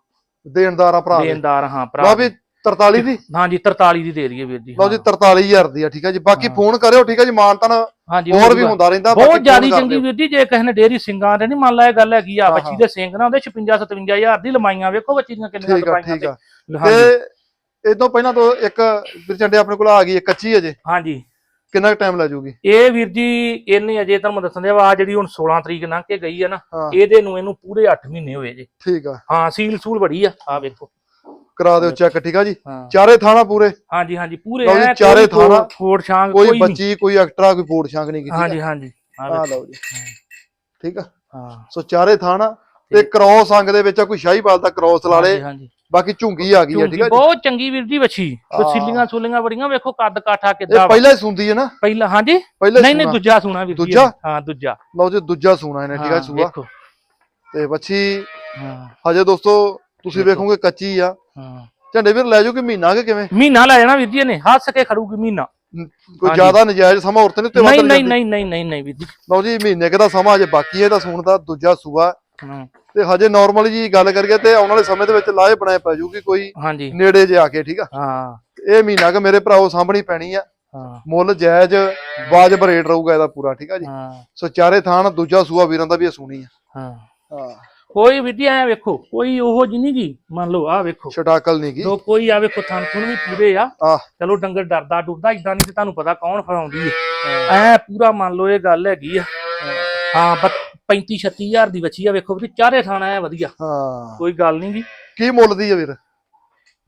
ਦੇਣਦਾਰ ਆ ਭਰਾ। ਦੇਣਦਾਰ ਹਾਂ ਲਓ ਭਰਾ ਵੀ 43 ਦੀ। ਹਾਂਜੀ 43 ਦੀ ਦੇ ਦਈਏ ਵੀਰ ਜੀ ਲਓ ਜੀ 43000 ਦੀ ਆ ਠੀਕ ਹੈ ਜੀ। ਬਾਕੀ ਹਾਂ। ਫੋਨ ਕਰਿਓ ਠੀਕ ਹੈ ਜੀ ਮਾਨਤਨ ਹੋਰ ਵੀ। ਹੁੰਦਾ ਰਹਿੰਦਾ ਬਹੁਤ ਜ਼ਿਆਦੀ ਚੰਗੀ। ਵੀਰ ਜੀ ਜੇ ਕਿਸੇ ਨੇ ਡੇਰੀ ਸਿੰਘਾਂ ਦੇ ਨਹੀਂ ਮੰਨ ਲਾ ਇਹ ਗੱਲ ਹੈਗੀ ਆ ਹਾਂ, ਬੱਚੀ ਦੇ ਸਿੰਘ ਨਾ ਉਹਦੇ 56 57000 ਦੀ ਲਮਾਈਆਂ ਵੇਖੋ ਬੱਚੀ ਦੀਆਂ ਕਿੰਨੀਆਂ ਆ ਲਮਾਈਆਂ ਠੀਕ ਆ। ਤੇ। ਤੇ ਇਦੋਂ ਪਹਿਲਾਂ ਤੋਂ ਇੱਕ ਵੀਰ ਚੰਡੇ ਆਪਣੇ ਕੋਲ ਆ ਗਈ ਹੈ ਕੱਚੀ ਅਜੇ। ਹਾਂਜੀ ਕਿੰਨਾ ਟਾਈਮ ਲੈ ਜਾਊਗੀ ਇਹ ਵੀਰ ਜੀ ਇਹਨੇ ਅਜੇ ਤੁਹਾਨੂੰ ਮੈਂ ਦੱਸਣ ਦਿਆ ਆਹ ਜਿਹੜੀ ਹੁਣ 16 ਤਰੀਕ ਲੰਘ ਕੇ ਗਈ ਆ ਨਾ ਹਾਂ। ਇਹਦੇ ਨੂੰ ਇਹਨੂੰ ਪੂਰੇ 8 ਮਹੀਨੇ ਹੋਏ ਜੇ। ਠੀਕ ਆ। ਹਾਂ ਸੀਲ ਸੂਲ ਬੜੀ ਆ ਆ ਵੇਖੋ। ਕਰਾ ਦਿਓ ਚੈੱਕ ਠੀਕ ਆ ਜੀ? ਹਾਂ। ਚਾਰੇ ਥਾਣਾ ਪੂਰੇ? ਹਾਂਜੀ ਹਾਂਜੀ ਪੂਰੇ ਲਓ ਜੀ, ਚਾਰੇ ਕੋਈ ਥਾਣਾ, ਫੋੜ ਛਾਂਗ ਕੋਈ ਕੋਈ ਨਹੀਂ। ਬੱਚੀ ਕੋਈ ਐਕਟਰਾ ਕੋਈ ਫੋੜ ਛਾਂਗ ਨਹੀਂ ਕੀਤੀ ਹਾਂਜੀ ਹਾਂਜੀ ਆ ਆ ਲਓ ਜੀ। ਠੀਕ ਆ। ਹਾਂ। ਸੋ ਚਾਰੇ ਥਾਣਾ ਤੇ ਕ੍ਰੋਸ ਅੰਗ ਦੇ ਵਿੱਚ ਆ ਕੋਈ ਸ਼ਾਹੀਵਾਲ ਦਾ ਕ੍ਰੋਸ ਲਾ ਲੇ। ਹਾਂਜੀ, ਹਾਂਜੀ। ਬਾਕੀ ਝੁੰਗੀ ਆ ਗਈ ਹੈ ਠੀਕ ਆ ਜੀ ਬਹੁਤ ਚੰਗੀ ਵੀਰ ਜੀ ਵੱਛੀ ਹਾਂ। ਸੀਲੀਆਂ ਬੜੀਆਂ ਵੇਖੋ ਕੱਦ ਕਾਠਾ ਇਹ ਕਿੱਦਾਂ ਵਾ। ਪਹਿਲਾਂ ਹੀ ਸੁੰਦੀ ਹੈ ਨਾ ਪਹਿਲਾਂ ਹਾਂਜੀ ਹੀ ਨਹੀਂ ਨਹੀਂ। ਦੂਜਾ ਸੂਣਾ ਵੀਰ ਜੀ ਦੂਜਾ? ਇਹ। ਹਾਂ ਦੂਜਾ ਲਓ ਜੀ ਦੂਜਾ ਸੂਣਾ ਇਹਨੇ ਠੀਕ ਆ ਹਾਂ, ਸੂਆ ਵੇਖੋ ਤੇ ਬੱਚੀ ਹਾਂ ਹਜੇ ਦੋਸਤੋ ਤੁਸੀਂ ਵੇਖੋ। ਵੇਖੋਗੇ ਕੱਚੀ ਆ ਹਾਂ ਝੰਡੇ ਵੀਰ ਲੈ ਜਾਓ ਕਿ ਮਹੀਨਾ ਕਿ ਕਿਵੇਂ ਮਹੀਨਾ ਲੈ ਜਾਣਾ ਵੀਰ ਜੀ ਨੇ ਹੱਸ ਕੇ ਖੜੂਗੀ ਮਹੀਨਾ ਕੋਈ। ਜ਼ਿਆਦਾ ਨਜਾਇਜ਼ ਸਮਾਂ ਔਰਤ ਨਹੀਂ ਤੇ ਨਹੀਂ ਨਹੀਂ। ਨਹੀਂ ਨਹੀਂ ਨਹੀਂ ਨਹੀਂ ਵੀਰ ਜੀ ਲਓ ਜੀ ਮਹੀਨੇ ਕੁ ਦਾ ਸਮਾਂ ਅਜੇ ਬਾਕੀ ਹੈ ਇਹਦਾ ਸੂਣ ਦਾ ਦੂਜਾ ਸੂਆ ਹਾਂ, ਤੇ ਹਜੇ ਨਾਰਮਲੀ ਜੀ ਗੱਲ ਕਰੀਏ ਤੇ ਆਉਣ ਵਾਲੇ ਸਮੇਂ ਦੇ ਵਿੱਚ ਲਾਹੇ ਬਣਾਏ ਪੈ ਜੂਗੀ ਕੋਈ ਹਾਂਜੀ। ਨੇੜੇ ਜੇ ਆ ਕੇ ਠੀਕ ਆ? ਹਾਂ। ਇਹ ਮਹੀਨਾ ਕਿ ਮੇਰੇ ਭਰਾਓ ਸਾਹਮਣੇ ਪੈਣੀ ਆ। ਮੁੱਲ ਜਾਇਜ਼ ਵਾਜਬ ਰੇਟ ਰਹੂਗਾ ਇਹਦਾ ਪੂਰਾ ਠੀਕ ਆ ਜੀ? ਸੋ ਚਾਰੇ ਥਾਣ ਦੂਜਾ ਸੂਆ ਵੀਰਾਂ ਦਾ ਵੀ ਸੋਹਣੀ ਆ। ਹਾਂ। ਹਾਂ। ਕੋਈ ਵਿਧੀ ਐ ਵੇਖੋ ਕੋਈ ਉਹੋ ਜਿਹੀ ਨੀ ਗੀ ਮੰਨ ਲਓ ਆ ਵੇਖੋ। ਛਟਾਕਲ ਨਹੀਂ ਗੀ। ਲੋ ਕੋਈ ਆ ਵੇਖੋ ਥਣ ਥੁਣ ਵੀ ਪੂਰੇ ਆ। ਚਲੋ ਡੰਗਰ ਡਰਦਾ ਡੁਰਦਾ ਇਦਾਂ ਨਹੀਂ ਤੇ ਤੁਹਾਨੂੰ ਪਤਾ ਕੌਣ ਫੜਾਉਂਦੀ ਐ ਐ ਪੂਰਾ ਮੰਨ ਲਓ ਇਹ ਗੱਲ ਹੈਗੀ ਆ। ਹਾਂ 35 36000 ਦੀ ਬੱਚੀ ਆ ਵੇਖੋ ਵੀ ਚਾਰੇ ਥਾਣਾ ਐ ਵਧੀਆ। ਹਾਂ। ਕੋਈ ਗੱਲ ਨਹੀਂ ਗੀ ਕੀ ਮੁੱਲ ਦੀ ਆ ਵੀਰ?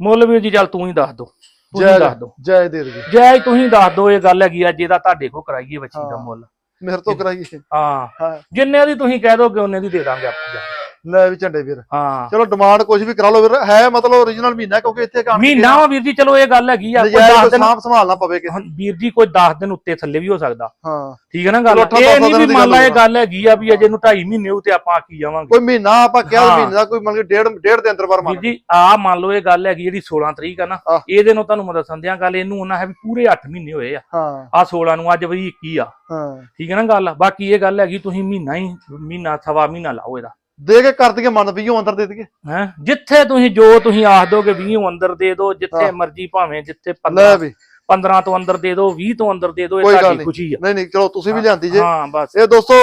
ਮੁੱਲ ਵੀਰ ਜੀ ਚੱਲ ਤੂੰ ਹੀ ਦੱਸ ਦੋ। ਤੂੰ ਹੀ ਜਾਇਜ਼ ਦੱਸ ਦੋ। ਜਾਇਜ਼ ਦੇ ਦੇ ਜੈ ਤੁਸੀਂ ਦੱਸ ਦੋ ਇਹ ਗੱਲ ਹੈਗੀ ਆ ਜਿਹਦਾ ਤੁਹਾਡੇ ਕੋ ਕਰਾਈਏ ਬੱਚੀ ਦਾ। ਮੁੱਲ। ਮੇਰੇ ਤੋਂ ਕਰਾਈਏ। ਹਾਂ। ਜਿੰਨੇ ਦੀ ਤੁਸੀਂ ਕਹਿ ਦੋਗੇ ਉਹਨੇ ਦੀ ਦੇ ਦਾਂਗੇ ਆਪਾਂ ਜਾ। ਲੈ ਵੀ ਝੰਡੇ ਵੀਰ। ਹਾਂ। ਚਲੋ ਡਿਮਾਂਡ ਕੁਝ ਵੀ ਕਰਾ ਲਓ ਵੀਰ ਹੈ ਮਤਲਬ ਓਰੀਜਨਲ ਮਹੀਨਾ ਕਿਉਂਕਿ ਇੱਥੇ ਕੰਮ ਮਹੀਨਾ ਵਾ ਵੀਰ ਜੀ ਚਲੋ ਇਹ ਗੱਲ ਹੈਗੀ ਆ ਕੋਈ ਨਜਾਇਜ਼ 10 ਕੋਈ ਦਿਨ ਸਾਂਭ ਸੰਭਾਲਣਾ ਪਵੇ ਕਿ ਵੀਰ ਜੀ ਕੋਈ 10 ਦਿਨ ਉੱਤੇ ਥੱਲੇ ਵੀ ਹੋ ਸਕਦਾ। ਹਾਂ। ਠੀਕ ਹੈ ਨਾ ਗੱਲ? ਇਹ ਨਹੀਂ ਵੀ ਮੰਨ ਲਾ ਇਹ ਗੱਲ ਹੈਗੀ ਆ ਵੀ ਅਜੇ ਨੂੰ 2.5 ਮਹੀਨੇ ਉਤੇ ਆਪਾਂ ਆਖੀ ਜਾਵਾਂਗੇ। ਕੋਈ ਮਹੀਨਾ ਆਪਾਂ ਕਿਹਾ। ਮਹੀਨੇ ਦਾ ਕੋਈ ਮਤਲਬ ਕਿ ਡੇਢ ਡੇਢ ਦੇ ਅੰਦਰ ਵੀਰ ਮੰਨ ਜੀ ਆ ਮੰਨ ਲਓ ਇਹ ਗੱਲ ਹੈਗੀ ਜਿਹੜੀ 16 ਤਰੀਕ ਆ ਨਾ। ਇਹਦੇ ਨੂੰ ਤੁਹਾਨੂੰ ਮੈਂ ਦੱਸਣ ਦਿਆਂ ਗੱਲ ਇਹਨੂੰ ਉਹਨਾਂ ਹੈ ਵੀ ਪੂਰੇ 8 ਮਹੀਨੇ ਹੋਏ ਆ। ਹਾਂ। ਆ 16 ਨੂੰ ਅੱਜ ਵੀ 21 ਆ। ਹਾਂ। ਠੀਕ ਹੈ ਨਾ ਗੱਲ? ਬਾਕੀ ਇਹ ਗੱਲ ਹੈਗੀ ਤੁਸੀਂ ਮਹੀਨਾ ਹੀ ਮਹੀਨਾ ਸਵਾ ਮਹੀਨਾ ਲਾਓ ਇਹਦਾ। ਦੇ ਕੇ ਕਰ ਦਈਏ ਮਨ ਵੀਓ ਅੰਦਰ ਦੇ ਦਈਏ। ਹੈ? ਜਿੱਥੇ ਤੁਸੀਂ ਜੋ ਤੁਸੀਂ ਆਖ ਦੋਗੇ 20 ਅੰਦਰ ਦੇ ਦਿਓ ਜਿੱਥੇ। ਮਰਜ਼ੀ ਭਾਵੇਂ ਜਿੱਥੇ ਲੈ 15 ਵੀ। 15 ਤੋਂ ਅੰਦਰ ਦੇ ਦਿਓ 20 ਤੋਂ ਅੰਦਰ ਦੇ ਦਿਓ ਇਹ ਨਹੀਂ। ਖੁਸ਼ੀ ਆ। ਨਹੀਂ ਨਹੀਂ ਚਲੋ ਤੁਸੀਂ ਵੀ ਲਿਆਂਦੀ ਜੇ। ਹਾਂ ਬਸ। ਇਹ ਦੋਸਤੋ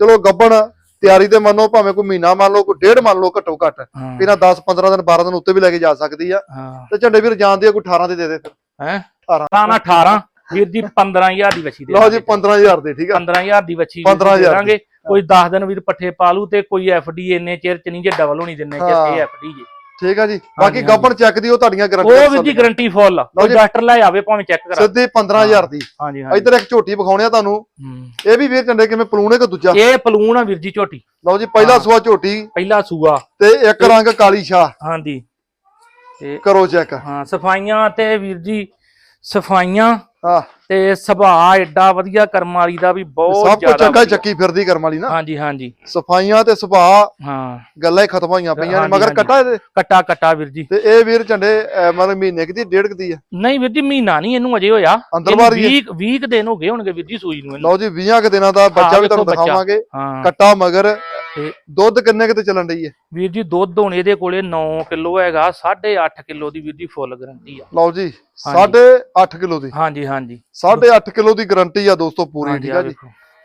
ਚਲੋ ਗੱਬਣ ਤਿਆਰੀ ਤੇ ਮੰਨੋ ਭਾਵੇਂ ਕੋਈ ਮਹੀਨਾ ਮੰਨ ਲਓ ਕੋਈ ਡੇਢ ਮੰਨ ਲਓ ਘੱਟੋ ਘੱਟ। ਇਹਨਾਂ 10 15 ਦਿਨ 12 ਦਿਨ ਉੱਤੇ ਵੀ ਲੈ ਕੇ ਜਾ ਸਕਦੀ ਆ। ਤੇ ਝੰਡੇ ਵੀਰ ਜਾਣਦੇ ਆ ਕੋਈ 18 ਦੇ ਦੇ ਦੇ ਫਿਰ। ਹੈ? 18 ਨਾ 18 ਵੀਰ ਜੀ 15000 ਦੀ ਬੱਚੀ ਦੇ ਲਓ ਜੀ 15000 ਦੇ ਠੀਕ ਆ। 15000 ਦੀ 15,000 ਦੇ। ਦਾਂਗੇ। ਕੋਈ 10 ਦਿਨ ਵੀਰ ਪੱਠੇ ਪਾਲੂ ਤੇ ਕੋਈ ਐਫਡੀ ਇੰਨੇ ਚਿਰ ਚ ਨਹੀਂ ਜੇ ਡਬਲ ਹੋਣੀ ਦਿੰਨੇ ਹਾਂ। ਇਹ ਐਫਡੀ ਜੇ। ਠੀਕ ਆ ਜੀ। ਬਾਕੀ। ਗੱਬਣ ਚੈੱਕ ਦੀ ਉਹ ਤੁਹਾਡੀਆਂ ਉਹ ਵੀਰ ਜੀ ਗਰੰਟੀ ਗਰੰਟੀ ਫੁੱਲ ਲਓ ਕੋਈ। ਡਾਕਟਰ ਲੈ ਆਵੇ ਭਾਵੇਂ ਚੈੱਕ ਕਰਾ। ਸਿੱਧੇ 15000 ਦੀ। ਹਾਂਜੀ ਹਾਂਜੀ। ਇੱਧਰ ਇੱਕ ਝੋਟੀ ਵਿਖਾਉਣੇ ਆ ਤੁਹਾਨੂੰ। ਹੂੰ। ਇਹ ਵੀ ਵੀਰ ਝੰਡੇ ਕਿਵੇਂ ਪਲੂਣੇ ਕੋ ਦੂਜਾ? ਇਹ ਪਲੂਣ ਆ ਵੀਰ ਜੀ ਝੋਟੀ। ਲਓ ਜੀ ਪਹਿਲਾ ਹਾਂ। ਸੂਆ ਝੋਟੀ। ਪਹਿਲਾ ਸੂਆ। ਤੇ ਇੱਕ ਰੰਗ ਕਾਲੀ ਸ਼ਾਹ। ਹਾਂਜੀ। ਤੇ ਕਰੋ ਚੈੱਕ ਹਾਂ ਸਫਾਈਆਂ ਤੇ ਵੀਰ ਜੀ ਸਫਾਈਆਂ ਹਾਂ ਤੇ ਸੁਭਾਅ ਐਡਾ ਵਧੀਆ ਕਰਮ ਵਾਲੀ ਦਾ ਵੀ ਬਹੁਤ ਸਭ ਕੁਝ ਜ਼ਿਆਦਾ ਵਧੀਆ। ਚੱਕੀ ਫਿਰਦੀ ਕਰਮ ਵਾਲੀ ਨਾ। ਹਾਂਜੀ ਹਾਂਜੀ। ਸਫਾਈਆਂ ਤੇ ਸੁਭਾਅ ਹਾਂ। ਗੱਲਾਂ ਹੀ ਖਤਮ ਹੋਈਆਂ ਪਈਆਂ ਨੇ ਮਗਰ। ਕੱਟਾ ਇਹਦੇ? ਕਟਾ ਕਟਾ ਵੀਰ ਜੀ। ਤੇ ਇਹ ਵੀਰ ਝੰਡੇ ਮਤਲਬ ਮਹੀਨੇ ਕੁ ਦੀ ਡੇਢ ਕੁ ਦੀ ਆ? ਨਹੀਂ ਵੀਰ ਜੀ ਮਹੀਨਾ ਨਹੀਂ ਇਹਨੂੰ ਅਜੇ ਹੋਇਆ। ਅੰਦਰ ਬਾਹਰ ਹੀ ਹੈ। 20 20 ਕੁ ਦਿਨ ਹੋ ਗਏ ਹੋਣਗੇ ਵੀਰ ਜੀ ਸੂਈ ਨੂੰ ਲਓ ਜੀ 20 ਕੁ ਦਿਨਾਂ ਦਾ ਬੱਚਾ ਵੀ ਤੁਹਾਨੂੰ। ਦਿਖਾਵਾਂਗੇ। ਕੱਟਾ ਮਗਰ ਤੇ- ਦੁੱਧ ਕਿੰਨੇ ਕਿਤੇ ਚੱਲਣ ਡਈ ਹੈ? ਵੀਰ ਜੀ ਦੁੱਧ ਹੁਣ ਇਹਦੇ ਕੋਲੇ 9 ਕਿਲੋ ਹੈਗਾ 8.5 ਕਿਲੋ ਦੀ ਵੀਰ ਜੀ ਫੁੱਲ ਗਰੰਟੀ ਆ। ਲਓ ਜੀ ਹਾਂਜੀ। 8.5 ਕਿਲੋ ਦੀ। ਹਾਂਜੀ ਹਾਂਜੀ। 8.5 ਕਿਲੋ ਦੀ ਗਾਰੰਟੀ ਆ ਦੋਸਤੋ ਪੂਰੀ ਠੀਕ ਆ ਜੀ।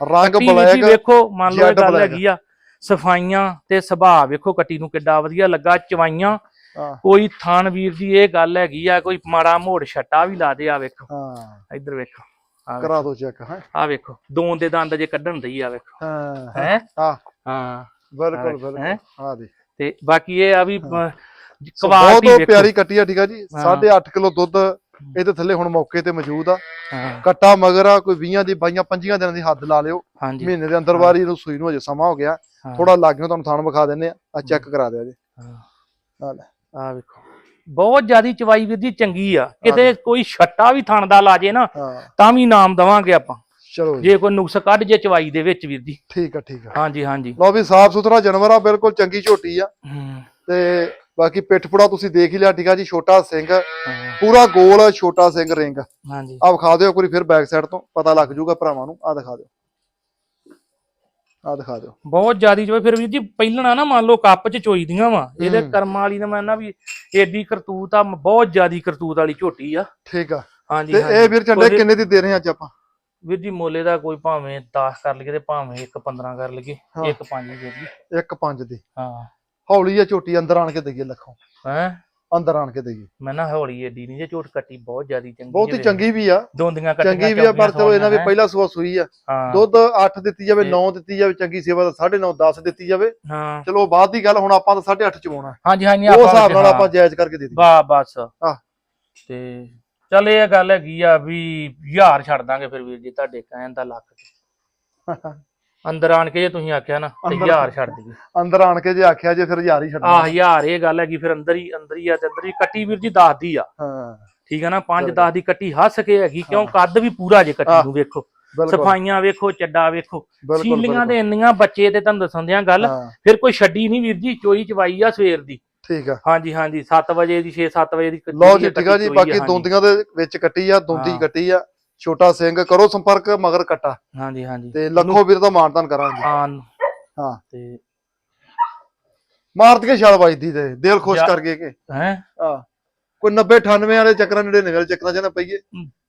ਰੰਗ ਬਲੈਕ ਵੇਖੋ ਮੰਨ ਲਓ ਇਹ ਗੱਲ। ਹੈਗੀ ਆ ਸਫਾਈਆਂ ਤੇ ਸੁਭਾਅ ਵੇਖੋ ਕੱਟੀ ਨੂੰ ਕਿੱਡਾ ਵਧੀਆ ਲੱਗਾ ਚਵਾਈਆਂ। ਕੋਈ ਥਾਨ ਵੀਰ ਜੀ ਇਹ ਗੱਲ ਹੈਗੀ ਆ ਕੋਈ ਮਾੜਾ ਮੋੜ ਛੱਟਾ ਵੀ ਲਾ ਦੇ ਆ ਵੇਖੋ। ਹਾਂ। ਇੱਧਰ ਵੇਖੋ ਆ ਕਰਾ ਦੋ ਚੈੱਕ ਹੈ। ਆ ਵੇਖੋ ਦੋਨ ਦੇ ਦੰਦ ਜੇ ਕੱਢਣ ਦਈ ਆ ਵੇਖੋ। ਹਾਂ ਹੈ। ਹਾਂ? ਹਾਂ। ਬਿਲਕੁਲ ਹੈਂ? ਬਿਲਕੁਲ। ਹਾਂ? ਜੀ। ਤੇ ਬਾਕੀ ਇਹ ਆ ਵੀ ਕਵਾਲਟੀ ਬਹੁਤ ਵੇਖੋ। ਪਿਆਰੀ ਕੱਟੀ ਆ ਠੀਕ ਆ ਜੀ। ਹਾਂ। 8.5 ਕਿਲੋ ਦੁੱਧ ਇਹਦੇ ਥੱਲੇ ਹੁਣ ਮੌਕੇ ਤੇ ਮੌਜੂਦ ਆ। ਹਾਂ। ਕੱਟਾ ਮਗਰ ਆ ਕੋਈ 20 ਦੀ 22 25 ਦਿਨਾਂ ਦੀ ਹੱਦ ਲਾ ਲਿਓ। ਹਾਂਜੀ। ਮਹੀਨੇ ਦੇ ਅੰਦਰ ਵਾਰੀ ਨੂੰ ਸੂਈ ਨੂੰ ਅਜੇ ਸਮਾਂ ਹੋ ਗਿਆ। ਹਾਂ, ਥੋੜਾ ਲੱਗ ਗਿਆ ਤੁਹਾਨੂੰ ਥਾਣ ਵਿਖਾ ਦਿੰਨੇ ਆ। ਆ ਚੈੱਕ ਕਰਾ ਦਿਓ ਜੀ। ਹਾਂ। ਆ ਲੈ। ਆ ਵੇਖੋ। ਬਹੁਤ ਜਿਆਦੀ ਚਵਾਈ ਵੀਰ ਜੀ ਚੰਗੀ ਆ। ਕਿਤੇ ਕੋਈ ਛੱਟਾ ਵੀ ਥਣ ਦਾ ਲਾ ਜੇ ਨਾ ਹਾਂ। ਤਾਂ ਵੀ ਨਾਮ ਦਵਾਂਗੇ ਆਪਾਂ। ਚਲੋ ਜੀ ਜੇ ਕੋਈ ਨੁਕਸ ਕੱਢ ਜੇ ਚਵਾਈ ਦੇ ਵਿੱਚ ਵੀਰ ਜੀ। ਠੀਕ ਆ ਠੀਕ ਆ। ਹਾਂਜੀ ਹਾਂਜੀ। ਲਓ ਵੀ ਸਾਫ਼ ਸੁਥਰਾ ਜਾਨਵਰ ਆ ਬਿਲਕੁਲ ਚੰਗੀ ਝੋਟੀ ਆ। ਹੂੰ, ਤੇ ਬਾਕੀ ਪਿੱਠ ਪੁੜਾ ਤੁਸੀਂ ਦੇਖ ਹੀ ਲਿਆ ਠੀਕ ਆ ਜੀ ਛੋਟਾ ਸਿੰਘ ਪੂਰਾ ਗੋਲ ਛੋਟਾ ਸਿੰਘ ਰਿੰਗ। ਹਾਂਜੀ। ਆ ਵਿਖਾ ਦਿਓ ਇੱਕ ਵਾਰੀ ਫਿਰ ਬੈਕ ਸਾਈਡ ਤੋਂ ਪਤਾ ਲੱਗ ਜਾਊਗਾ ਭਰਾਵਾਂ ਨੂੰ ਆ ਦਿਖਾ ਦਿਓ। ਆ ਦਿਖਾ ਦਿਓ। ਬਹੁਤ ਜਿਆਦੀ ਚਵਾਈ ਫਿਰ ਵੀਰ ਜੀ ਪਹਿਲਣਾ ਨਾ ਮੰਨ ਲਓ ਕੱਪ ਚ ਚੋਈਦੀਆਂ ਵਾ ਇਹਦੇ ਹੂੰ। ਕਰਮਾਂ ਵਾਲੀ ਨੇ ਮੈਂ ਨਾ ਵੀ ਏਡੀ ਕਰਤੂਤ ਆ ਬਹੁਤ ਜਿਆਦੀ ਕਰਤੂਤ ਵਾਲੀ ਝੋਟੀ ਆ। ਠੀਕ ਆ। ਹਾਂਜੀ ਤੇ ਹਾਂਜੀ। ਇਹ ਵੀਰ ਝੰਡੇ ਉਹਦੇ- ਕਿੰਨੇ ਦੀ ਦੇ ਰਹੇ ਆ ਅੱਜ ਆਪਾਂ? ਵੀਰ ਜੀ ਮੋਲੇ ਦਾ ਕੋਈ ਭਾਵੇਂ 10 ਕਰ ਲਈਏ ਤੇ ਭਾਵੇਂ 1 15 ਕਰ ਲਈਏ ਹਾਂ। 1 5 ਵੀਰ ਜੀ ਇੱਕ ਪੰਜ ਦੀ। ਹਾਂ। ਹੌਲੀ ਆ ਝੋਟੀ ਅੰਦਰ ਆਣ ਕੇ ਦਈਏ ਲੱਖੋਂ। ਹੈ? ਅੰਦਰ ਆਣ ਕੇ ਦਈਏ। ਮੈਂ ਨਾ ਹੌਲੀ ਏਡੀ ਨਹੀਂ ਜੇ ਝੋਟ ਕੱਟੀ ਬਹੁਤ ਜਿਆਦੀ ਚੰਗੀ ਬਹੁਤ ਹੀ ਚੰਗੀ ਵੀ ਆ। ਦੋਂਦੀਆਂ ਕੱਟੀਆਂ ਚੰਗੀ ਵੀ ਆ ਪਰ ਚਲੋ ਇਹਨਾਂ ਵੀ ਪਹਿਲਾ ਸੂਆ ਸੂਈ ਆ। ਦੁੱਧ 8 ਦਿੱਤੀ ਜਾਵੇ ਤੇ- 9 ਦਿੱਤੀ ਜਾਵੇ ਚੰਗੀ ਸੇਵਾ ਦਾ 9.5 10 ਦਿੱਤੀ ਜਾਵੇ। ਹਾਂ। ਚਲੋ ਬਾਅਦ ਦੀ ਗੱਲ ਹੁਣ ਆਪਾਂ ਤਾਂ 8.5 ਚਵਾਉਣਾ ਹਾਂਜੀ ਹਾਂਜੀ ਉਹ ਹਿਸਾਬ ਨਾਲ। ਆਪਾਂ ਜਾਇਜ਼ ਕਰਕੇ ਦੇ ਦਈਏ। ਬਾ ਬਸ। ਤੇ ਚੱਲ ਇਹ ਗੱਲ ਹੈਗੀ ਆ ਵੀ ਹਜ਼ਾਰ ਛੱਡ ਦਾਂਗੇ ਫਿਰ ਵੀਰ ਜੀ ਤੁਹਾਡੇ ਕਹਿਣ ਦਾ ਲੱਖ ਤੇ। ਅੰਦਰ ਆਣ ਕੇ ਜੇ ਤੁਸੀਂ ਆਖਿਆ ਨਾ ਤੇ ਅੰਦਰ- ਹਜ਼ਾਰ ਛੱਡ ਦਈਏ। ਅੰਦਰ ਆਣ ਕੇ ਜੇ ਆਖਿਆ ਜੇ ਫਿਰ ਯਾਰ ਹੀ ਛੱਡਣਾ। ਆਹ ਹਜ਼ਾਰ ਇਹ ਗੱਲ ਹੈਗੀ ਫਿਰ ਅੰਦਰ ਹੀ ਅੰਦਰ ਹੀ ਆ ਤੇ ਅੰਦਰ ਹੀ ਕੱਟੀ ਵੀਰ ਜੀ ਦੱਸਦੀ ਆ। ਹਾਂ। ਠੀਕ ਹੈ ਨਾ 5 ਬਿਲਕੁਲ। 10 ਦੀ ਕੱਟੀ ਹੱਸ ਕੇ ਹੈਗੀ ਕਿਉਂ ਕੱਦ ਵੀ ਪੂਰਾ ਜੇ ਕੱਟੀ ਨੂੰ ਵੇਖੋ। ਬਿਲਕੁਲ। ਸਫਾਈਆਂ ਵੇਖੋ ਚੱਡਾ ਵੇਖੋ। ਬਿਲਕੁਲ ਸੀਲੀਆਂ। ਦੇ ਇੰਨੀਆਂ ਬੱਚੇ ਤੇ ਤੁਹਾਨੂੰ ਦੱਸਣ ਦਿਆਂ ਗੱਲ ਹਾਂ, ਫਿਰ ਕੋਈ ਛੱਡੀ ਨਹੀਂ ਵੀਰ ਜੀ ਚੋਈ ਚਵਾਈ ਆ ਸਵੇਰ ਦੀ। ਠੀਕ ਆ। ਹਾਂਜੀ ਹਾਂਜੀ 7 ਵਜੇ ਦੀ 6-7 ਵਜੇ ਦੀ ਕੱਟੀ ਲਓ ਜੀ ਠੀਕ ਆ ਜੀ ਬਾਕੀ ਦੋਂਦੀਆਂ ਦੇ ਵਿੱਚ ਕੱਟੀ ਆ ਦੋਂਦੀ। ਕੱਟੀ ਆ। ਛੋਟਾ ਸਿੰਘ ਕਰੋ ਸੰਪਰਕ ਮਗਰ ਕੱਟਾ। ਹਾਂਜੀ ਹਾਂਜੀ। ਤੇ ਲੱਖੋ ਵੀਰ ਦਾ ਮਾਨਤਾਨ ਕਰਾਂਗੇ। ਹਾਂ ਹਾਂ। ਤੇ ਮਾਰਤ ਕੇ ਛਾਲ ਵੱਜਦੀ ਤੇ ਦਿਲ ਖੁਸ਼ ਜਾ- ਕਰਕੇ ਕੇ। ਹੈ? ਹਾਂ। ਕੋਈ 90 98 ਵਾਲੇ ਚੱਕਰਾਂ 99 ਵਾਲੇ ਚੱਕਰਾਂ 'ਚ ਨਾ ਪਈਏ।